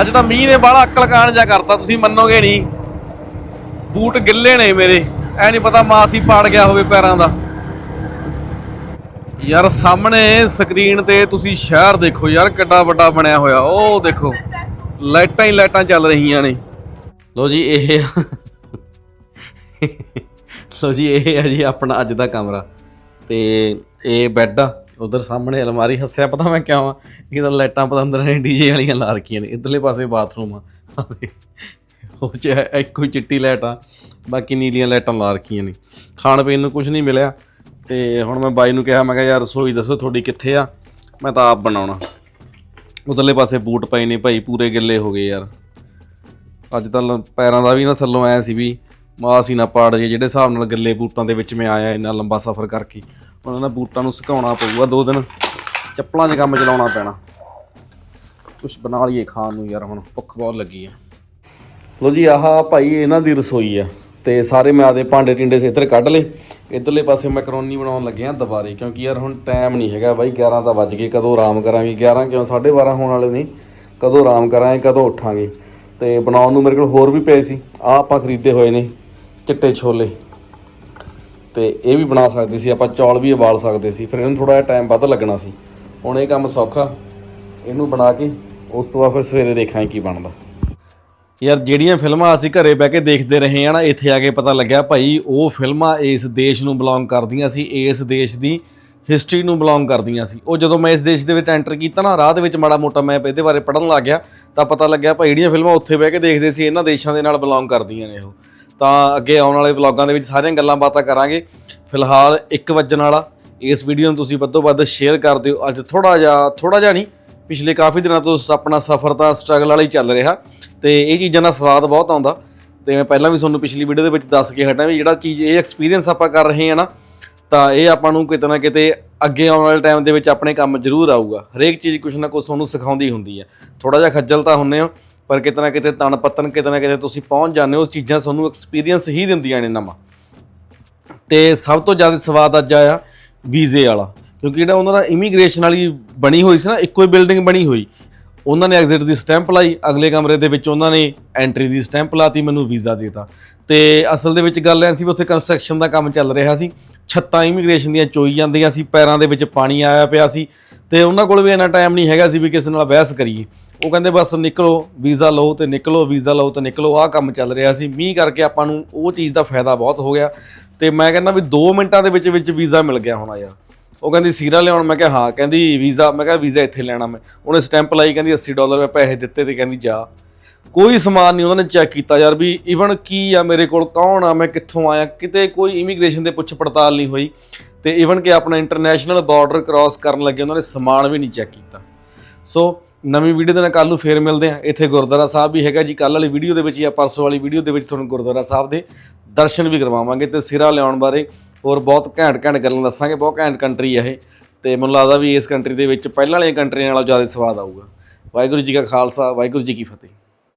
A: ਅੱਜ ਤਾਂ ਮੀਂਹ ਨੇ ਬਾਹਲਾ ਅਕਲ ਕਾਣ ਜਾ ਕਰਤਾ, ਤੁਸੀਂ ਮੰਨੋਗੇ ਨਹੀਂ। ਬੂਟ ਗਿੱਲੇ ਨੇ ਮੇਰੇ, ਐ ਨਹੀਂ ਪਤਾ ਮਾਸੀ ਪਾੜ ਗਿਆ ਹੋਵੇ ਪੈਰਾਂ ਦਾ। ਯਾਰ ਸਾਹਮਣੇ ਸਕਰੀਨ ਤੇ ਤੁਸੀਂ ਸ਼ਹਿਰ ਦੇਖੋ, ਯਾਰ ਕਿੱਡਾ ਵੱਡਾ ਬਣਿਆ ਹੋਇਆ, ਉਹ ਦੇਖੋ। ਲਾਈਟਾਂ ਹੀ ਲਾਈਟਾਂ ਚੱਲ ਰਹੀਆਂ ਨੇ। ਲੋ ਜੀ, ਇਹ ਲੋ ਜੀ, ਇਹ ਹੈ ਜੀ ਆਪਣਾ ਅੱਜ ਦਾ ਕਮਰਾ। ਤੇ ਇਹ ਬੈੱਡ ਆ, ਉਧਰ ਸਾਹਮਣੇ ਅਲਮਾਰੀ ਹੱਸਿਆ, ਪਤਾ ਮੈਂ ਕਿਉਂ ਆ ਇਹਦਾ ਲਾਈਟਾਂ ਪਤਾ ਅੰਦਰ ਨੇ ਡੀਜੇ ਵਾਲੀਆਂ ਲਾ ਰੱਖੀਆਂ ਨੇ, ਇਧਰਲੇ ਪਾਸੇ ਬਾਥਰੂਮ ਆ। ਉਹ ਚ ਇੱਕੋ ਹੀ ਚਿੱਟੀ ਲਾਈਟ ਆ, ਬਾਕੀ ਨੀਲੀਆਂ ਲਾਈਟਾਂ ਲਾ ਰੱਖੀਆਂ ਨੇ। ਖਾਣ ਪੀਣ ਨੂੰ ਕੁਝ ਨਹੀਂ ਮਿਲਿਆ। ਤੇ ਹੁਣ ਮੈਂ ਬਾਈ ਨੂੰ ਕਿਹਾ, ਮੈਂ ਕਿਹਾ, ਯਾਰ ਰਸੋਈ ਦੱਸੋ, ਤੁਹਾਡੀ ਕਿੱਥੇ ਆ? ਮੈਂ ਤਾਂ ਆਪ ਬਣਾਉਣਾ। ਉਧਰਲੇ ਪਾਸੇ ਬੂਟ ਪਏ ਨੇ ਭਾਈ, ਪੂਰੇ ਗਿੱਲੇ ਹੋ ਗਏ ਯਾਰ। ਅੱਜ ਤਾਂ ਲ- ਪੈਰਾਂ ਦਾ ਵੀ ਨਾ ਥੱਲੋਂ ਆਇਆ ਸੀ ਵੀ ਮਾਸ ਹੀ ਨਾ ਪਾੜ ਜੇ, ਜਿਹੜੇ ਹਿਸਾਬ ਨਾਲ ਗਿੱਲੇ ਬੂਟਾਂ ਦੇ ਵਿੱਚ ਮੈਂ ਆਇਆ ਇੰਨਾ ਲੰਬਾ ਸਫ਼ਰ ਕਰਕੇ। ਹੁਣ ਇਹਨਾਂ ਬੂਟਾਂ ਨੂੰ ਸੁਕਾਉਣਾ ਪਊਗਾ ਦੋ ਦਿਨ, ਚੱਪਲਾਂ 'ਚ ਕੰਮ ਚਲਾਉਣਾ ਪੈਣਾ। ਕੁਛ ਬਣਾ ਲਈਏ ਖਾਣ ਨੂੰ ਯਾਰ ਹੁਣ, ਭੁੱਖ ਬਹੁਤ ਲੱਗੀ ਆ। ਲੋ ਜੀ, ਆਹ ਭਾਈ ਇਹਨਾਂ ਦੀ ਰਸੋਈ ਆ। ਤੇ ਸਾਰੇ ਮੈਂ ਆਦੇ ਭਾਂਡੇ ਟਿੰਡੇ ਸੇ ਇੱਧਰ ਕੱਢ ਲਏ। ਇਧਰਲੇ ਪਾਸੇ ਮੈਕਰੋਨੀ ਬਣਾਉਣ ਲੱਗਿਆ ਦੁਬਾਰੇ, ਕਿਉਂਕਿ ਯਾਰ ਹੁਣ ਟਾਈਮ ਨਹੀਂ ਹੈਗਾ ਬਾਈ 11 ਤਾਂ ਵੱਜ ਗਏ, ਕਦੋਂ ਆਰਾਮ ਕਰਾਂਗੇ? 11 ਕਿਉਂ? 12:30 ਹੋਣ ਵਾਲੇ ਨੇ। ਕਦੋਂ ਆਰਾਮ ਕਰਾਂਗੇ, ਕਦੋਂ ਉੱਠਾਂਗੇ? ਤੇ ਬਣਾਉਣ ਨੂੰ ਮੇਰੇ ਕੋਲ ਹੋਰ ਵੀ ਪਏ ਸੀ। ਆ ਆਪਾਂ ਖਰੀਦੇ ਹੋਏ ਨੇ ਚਿੱਟੇ ਛੋਲੇ। ਤੇ ਇਹ ਵੀ ਬਣਾ ਸਕਦੇ ਸੀ, ਆਪਾਂ ਚੌਲ ਵੀ ਉਬਾਲ ਸਕਦੇ ਸੀ। ਫਿਰ ਇਹਨੂੰ ਥੋੜਾ ਜਿਹਾ ਟਾਈਮ ਵੱਧ ਲੱਗਣਾ ਸੀ। ਹੁਣ ਇਹ ਕੰਮ ਸੌਖਾ। ਇਹਨੂੰ ਬਣਾ ਕੇ ਉਸ ਤੋਂ ਬਾਅਦ ਫਿਰ ਸਵੇਰੇ ਦੇਖਾਂਗੇ ਕੀ ਬਣਦਾ। ਯਾਰ ਜਿਹੜੀਆਂ ਫਿਲਮਾਂ ਅਸੀਂ ਘਰੇ ਬਹਿ ਕੇ ਦੇਖਦੇ ਰਹੇ ਆ ਨਾ, ਇੱਥੇ ਆ ਕੇ ਪਤਾ ਲੱਗਿਆ ਭਾਈ, ਉਹ ਫਿਲਮਾਂ ਇਸ ਦੇਸ਼ ਨੂੰ ਬਿਲੋਂਗ ਕਰਦੀਆਂ ਸੀ, ਇਸ ਦੇਸ਼ ਦੀ ਹਿਸਟਰੀ ਨੂੰ ਬਿਲੋਂਗ ਕਰਦੀਆਂ ਸੀ। ਉਹ ਜਦੋਂ ਮੈਂ ਇਸ ਦੇਸ਼ ਦੇ ਵਿੱਚ ਐਂਟਰ ਕੀਤਾ ਨਾ, ਰਾਹ ਦੇ ਵਿੱਚ ਮਾੜਾ ਮੋਟਾ ਮੈਂ ਇਹਦੇ ਬਾਰੇ ਪੜਨ ਲੱਗ ਗਿਆ, ਤਾਂ ਪਤਾ ਲੱਗਿਆ ਭਾਈ, ਜਿਹੜੀਆਂ ਫਿਲਮਾਂ ਉੱਥੇ ਬਹਿ ਕੇ ਦੇਖਦੇ ਸੀ, ਇਹਨਾਂ ਦੇਸ਼ਾਂ ਦੇ ਨਾਲ ਬਿਲੋਂਗ ਕਰਦੀਆਂ ਨੇ ਉਹ। ਤਾਂ ਅੱਗੇ ਆਉਣ ਵਾਲੇ ਵਲੌਗਾਂ ਦੇ ਵਿੱਚ ਸਾਰੀਆਂ ਗੱਲਾਂ ਬਾਤਾਂ ਕਰਾਂਗੇ। ਫਿਲਹਾਲ 1 ਵਜਣ ਵਾਲਾ, ਇਸ ਵੀਡੀਓ ਨੂੰ ਤੁਸੀਂ ਵੱਧੋ ਵੱਧ ਸ਼ੇਅਰ ਕਰ ਦਿਓ। ਅੱਜ ਥੋੜਾ ਜਿਹਾ ਥੋੜਾ ਜਿਹਾ ਨਹੀਂ ਪਿਛਲੇ ਕਾਫੀ ਦਿਨਾਂ ਤੋਂ ਆਪਣਾ ਸਫ਼ਰ ਤਾਂ ਸਟਰਗਲ ਵਾਲਾ ਹੀ ਚੱਲ ਰਿਹਾ ਤੇ ਇਹ ਚੀਜ਼ਾਂ ਦਾ ਸਵਾਦ ਬਹੁਤ ਆਉਂਦਾ। ਤੇ ਮੈਂ ਪਹਿਲਾਂ ਵੀ ਤੁਹਾਨੂੰ ਪਿਛਲੀ ਵੀਡੀਓ ਦੇ ਵਿੱਚ ਦੱਸ ਕੇ ਹਟਾਂ ਵੀ ਜਿਹੜਾ ਚੀਜ਼, ਇਹ ਐਕਸਪੀਰੀਅੰਸ ਆਪਾਂ ਕਰ ਰਹੇ ਹਾਂ ਨਾ, ਤਾਂ ਇਹ ਆਪਾਂ ਨੂੰ ਕਿਤੇ ਨਾ ਕਿਤੇ ਅੱਗੇ ਆਉਣ ਵਾਲੇ ਟਾਈਮ ਦੇ ਵਿੱਚ ਆਪਣੇ ਕੰਮ ਜ਼ਰੂਰ ਆਊਗਾ। ਹਰੇਕ ਚੀਜ਼ ਕੁਛ ਨਾ ਕੁਛ ਤੁਹਾਨੂੰ ਸਿਖਾਉਂਦੀ ਹੁੰਦੀ ਹੈ। ਥੋੜਾ ਜਿਹਾ ਖੱਜਲ ਤਾਂ ਹੁੰਨੇ ਹੋ, ਪਰ ਕਿਤੇ ਨਾ ਕਿਤੇ ਤਣ ਪੱਤਨ ਕਿਤੇ ਨਾ ਕਿਤੇ ਤੁਸੀਂ ਪਹੁੰਚ ਜਾਂਦੇ ਹੋ, ਉਸ ਚੀਜ਼ਾਂ ਤੁਹਾਨੂੰ ਐਕਸਪੀਰੀਅੰਸ ਹੀ ਦਿੰਦੀਆਂ ਨੇ ਨਵਾਂ। ਤੇ ਸਭ ਤੋਂ ਜ਼ਿਆਦਾ ਸਵਾਦ ਅੱਜ ਆਇਆ ਵੀਜ਼ੇ ਵਾਲਾ। ਕਿਉਂਕਿ ਜਿਹੜਾ ਉਹਨਾਂ ਦਾ ਇਮੀਗ੍ਰੇਸ਼ਨ ਵਾਲੀ ਬਣੀ ਹੋਈ ਸੀ ਨਾ, ਇੱਕੋ ਹੀ ਬਿਲਡਿੰਗ ਬਣੀ ਹੋਈ। ਉਹਨਾਂ ਨੇ ਐਗਜ਼ਿਟ ਦੀ ਸਟੈਂਪ ਲਾਈ, ਅਗਲੇ ਕਮਰੇ ਦੇ ਵਿੱਚ ਉਹਨਾਂ ਨੇ ਐਂਟਰੀ ਦੀ ਸਟੈਂਪ ਲਾਤੀ, ਮੈਨੂੰ ਵੀਜ਼ਾ ਦੇਤਾ। ਤੇ ਅਸਲ ਦੇ ਵਿੱਚ ਗੱਲ ਐ ਸੀ ਵੀ ਉੱਥੇ ਕੰਸਟਰਕਸ਼ਨ ਦਾ ਕੰਮ ਚੱਲ ਰਿਹਾ ਸੀ। ਛੱਤਾਂ ਇਮੀਗ੍ਰੇਸ਼ਨ ਦੀਆਂ ਚੋਈ ਜਾਂਦੀਆਂ ਸੀ, ਪੈਰਾਂ ਦੇ ਵਿੱਚ ਪਾਣੀ ਆਇਆ ਪਿਆ ਸੀ। ਤੇ ਉਹਨਾਂ ਕੋਲ ਵੀ ਇੰਨਾ ਟਾਈਮ ਨਹੀਂ ਹੈਗਾ ਸੀ ਵੀ ਕਿਸੇ ਨਾਲ ਬਹਿਸ ਕਰੀਏ। ਉਹ ਕਹਿੰਦੇ ਬਸ ਨਿਕਲੋ ਵੀਜ਼ਾ ਲਓ ਤੇ ਨਿਕਲੋ ਵੀਜ਼ਾ ਲਓ ਤੇ ਨਿਕਲੋ, ਆਹ ਕੰਮ ਚੱਲ ਰਿਹਾ ਸੀ। ਮੀਂਹ ਕਰਕੇ ਆਪਾਂ ਨੂੰ ਉਹ ਚੀਜ਼ ਦਾ ਫਾਇਦਾ ਬਹੁਤ ਹੋ ਗਿਆ। ਤੇ ਮੈਂ ਕਹਿੰਦਾ ਵੀ 2 ਮਿੰਟਾਂ ਦੇ ਵਿੱਚ ਵਿੱਚ ਵੀਜ਼ਾ ਮਿਲ ਗਿਆ ਹੋਣਾ ਯਾਰ। ਉਹ ਕਹਿੰਦੀ ਸੀਰਾ ਲਿਆਉਣ, ਮੈਂ ਕਿਹਾ, ਹਾਂ, ਕਹਿੰਦੀ ਵੀਜ਼ਾ, ਮੈਂ ਕਿਹਾ ਵੀਜ਼ਾ ਇੱਥੇ ਲੈਣਾ ਮੈਂ। ਉਹਨੇ ਸਟੈਂਪ ਲਾਈ, ਕਹਿੰਦੀ 80 ਡਾਲਰ ਮੈਂ ਪੈਸੇ ਦਿੱਤੇ ਤੇ ਕਹਿੰਦੀ ਜਾ। ਕੋਈ ਸਮਾਨ ਨਹੀਂ, ਉਹਨਾਂ ਨੇ ਚੈੱਕ ਕੀਤਾ ਯਾਰ ਵੀ ਇਵਨ ਕੀ ਆ ਮੇਰੇ ਕੋਲ, ਕੌਣ ਆ, ਮੈਂ ਕਿੱਥੋਂ ਆਇਆ? ਕਿਤੇ ਕੋਈ ਇਮੀਗ੍ਰੇਸ਼ਨ ਦੇ ਪੁੱਛ ਪੜਤਾਲ ਨਹੀਂ ਹੋਈ। ਤੇ ਇਵਨ ਕਿ ਆਪਣਾ ਇੰਟਰਨੈਸ਼ਨਲ ਬਾਰਡਰ ਕ੍ਰਾਸ ਕਰਨ ਲੱਗੇ, ਉਹਨਾਂ ਨੇ ਸਮਾਨ ਵੀ ਨਹੀਂ ਚੈੱਕ ਕੀਤਾ। ਸੋ ਨਵੀਂ ਵੀਡੀਓ ਦੇ ਨਾਲ ਕੱਲ ਨੂੰ ਫੇਰ ਮਿਲਦੇ ਆ ਇੱਥੇ ਗੁਰਦੁਆਰਾ ਸਾਹਿਬ ਵੀ ਹੈਗਾ ਜੀ। ਕੱਲ ਵਾਲੀ ਵੀਡੀਓ ਦੇ ਵਿੱਚ ਜਾਂ ਪਰਸੋਂ ਵਾਲੀ ਵੀਡੀਓ ਦੇ ਵਿੱਚ ਤੁਹਾਨੂੰ ਗੁਰਦੁਆਰਾ ਸਾਹਿਬ ਦੇ ਦਰਸ਼ਨ ਵੀ ਕਰਵਾਵਾਂਗੇ ਤੇ ਸਿਰਾ ਲਿਆਉਣ ਬਾਰੇ ਹੋਰ ਬਹੁਤ ਘੈਂਟ ਘੈਂਟ ਗੱਲਾਂ ਦੱਸਾਂਗੇ, ਬਹੁਤ ਘੈਂਟ ਕੰਟਰੀ ਆ ਇਹ। ਤੇ ਮੈਨੂੰ ਲੱਗਦਾ ਵੀ ਇਸ ਕੰਟਰੀ ਦੇ ਵਿੱਚ ਪਹਿਲਾਂ ਵਾਲੀਆਂ ਕੰਟਰੀਆਂ ਨਾਲੋਂ ਜ਼ਿਆਦਾ ਸਵਾਦ ਆਊਗਾ। ਵਾਹਿਗੁਰੂ ਜੀ ਕਾ ਖਾਲਸਾ, ਵਾਹਿਗੁਰੂ ਜੀ ਕੀ ਫਤਿਹ।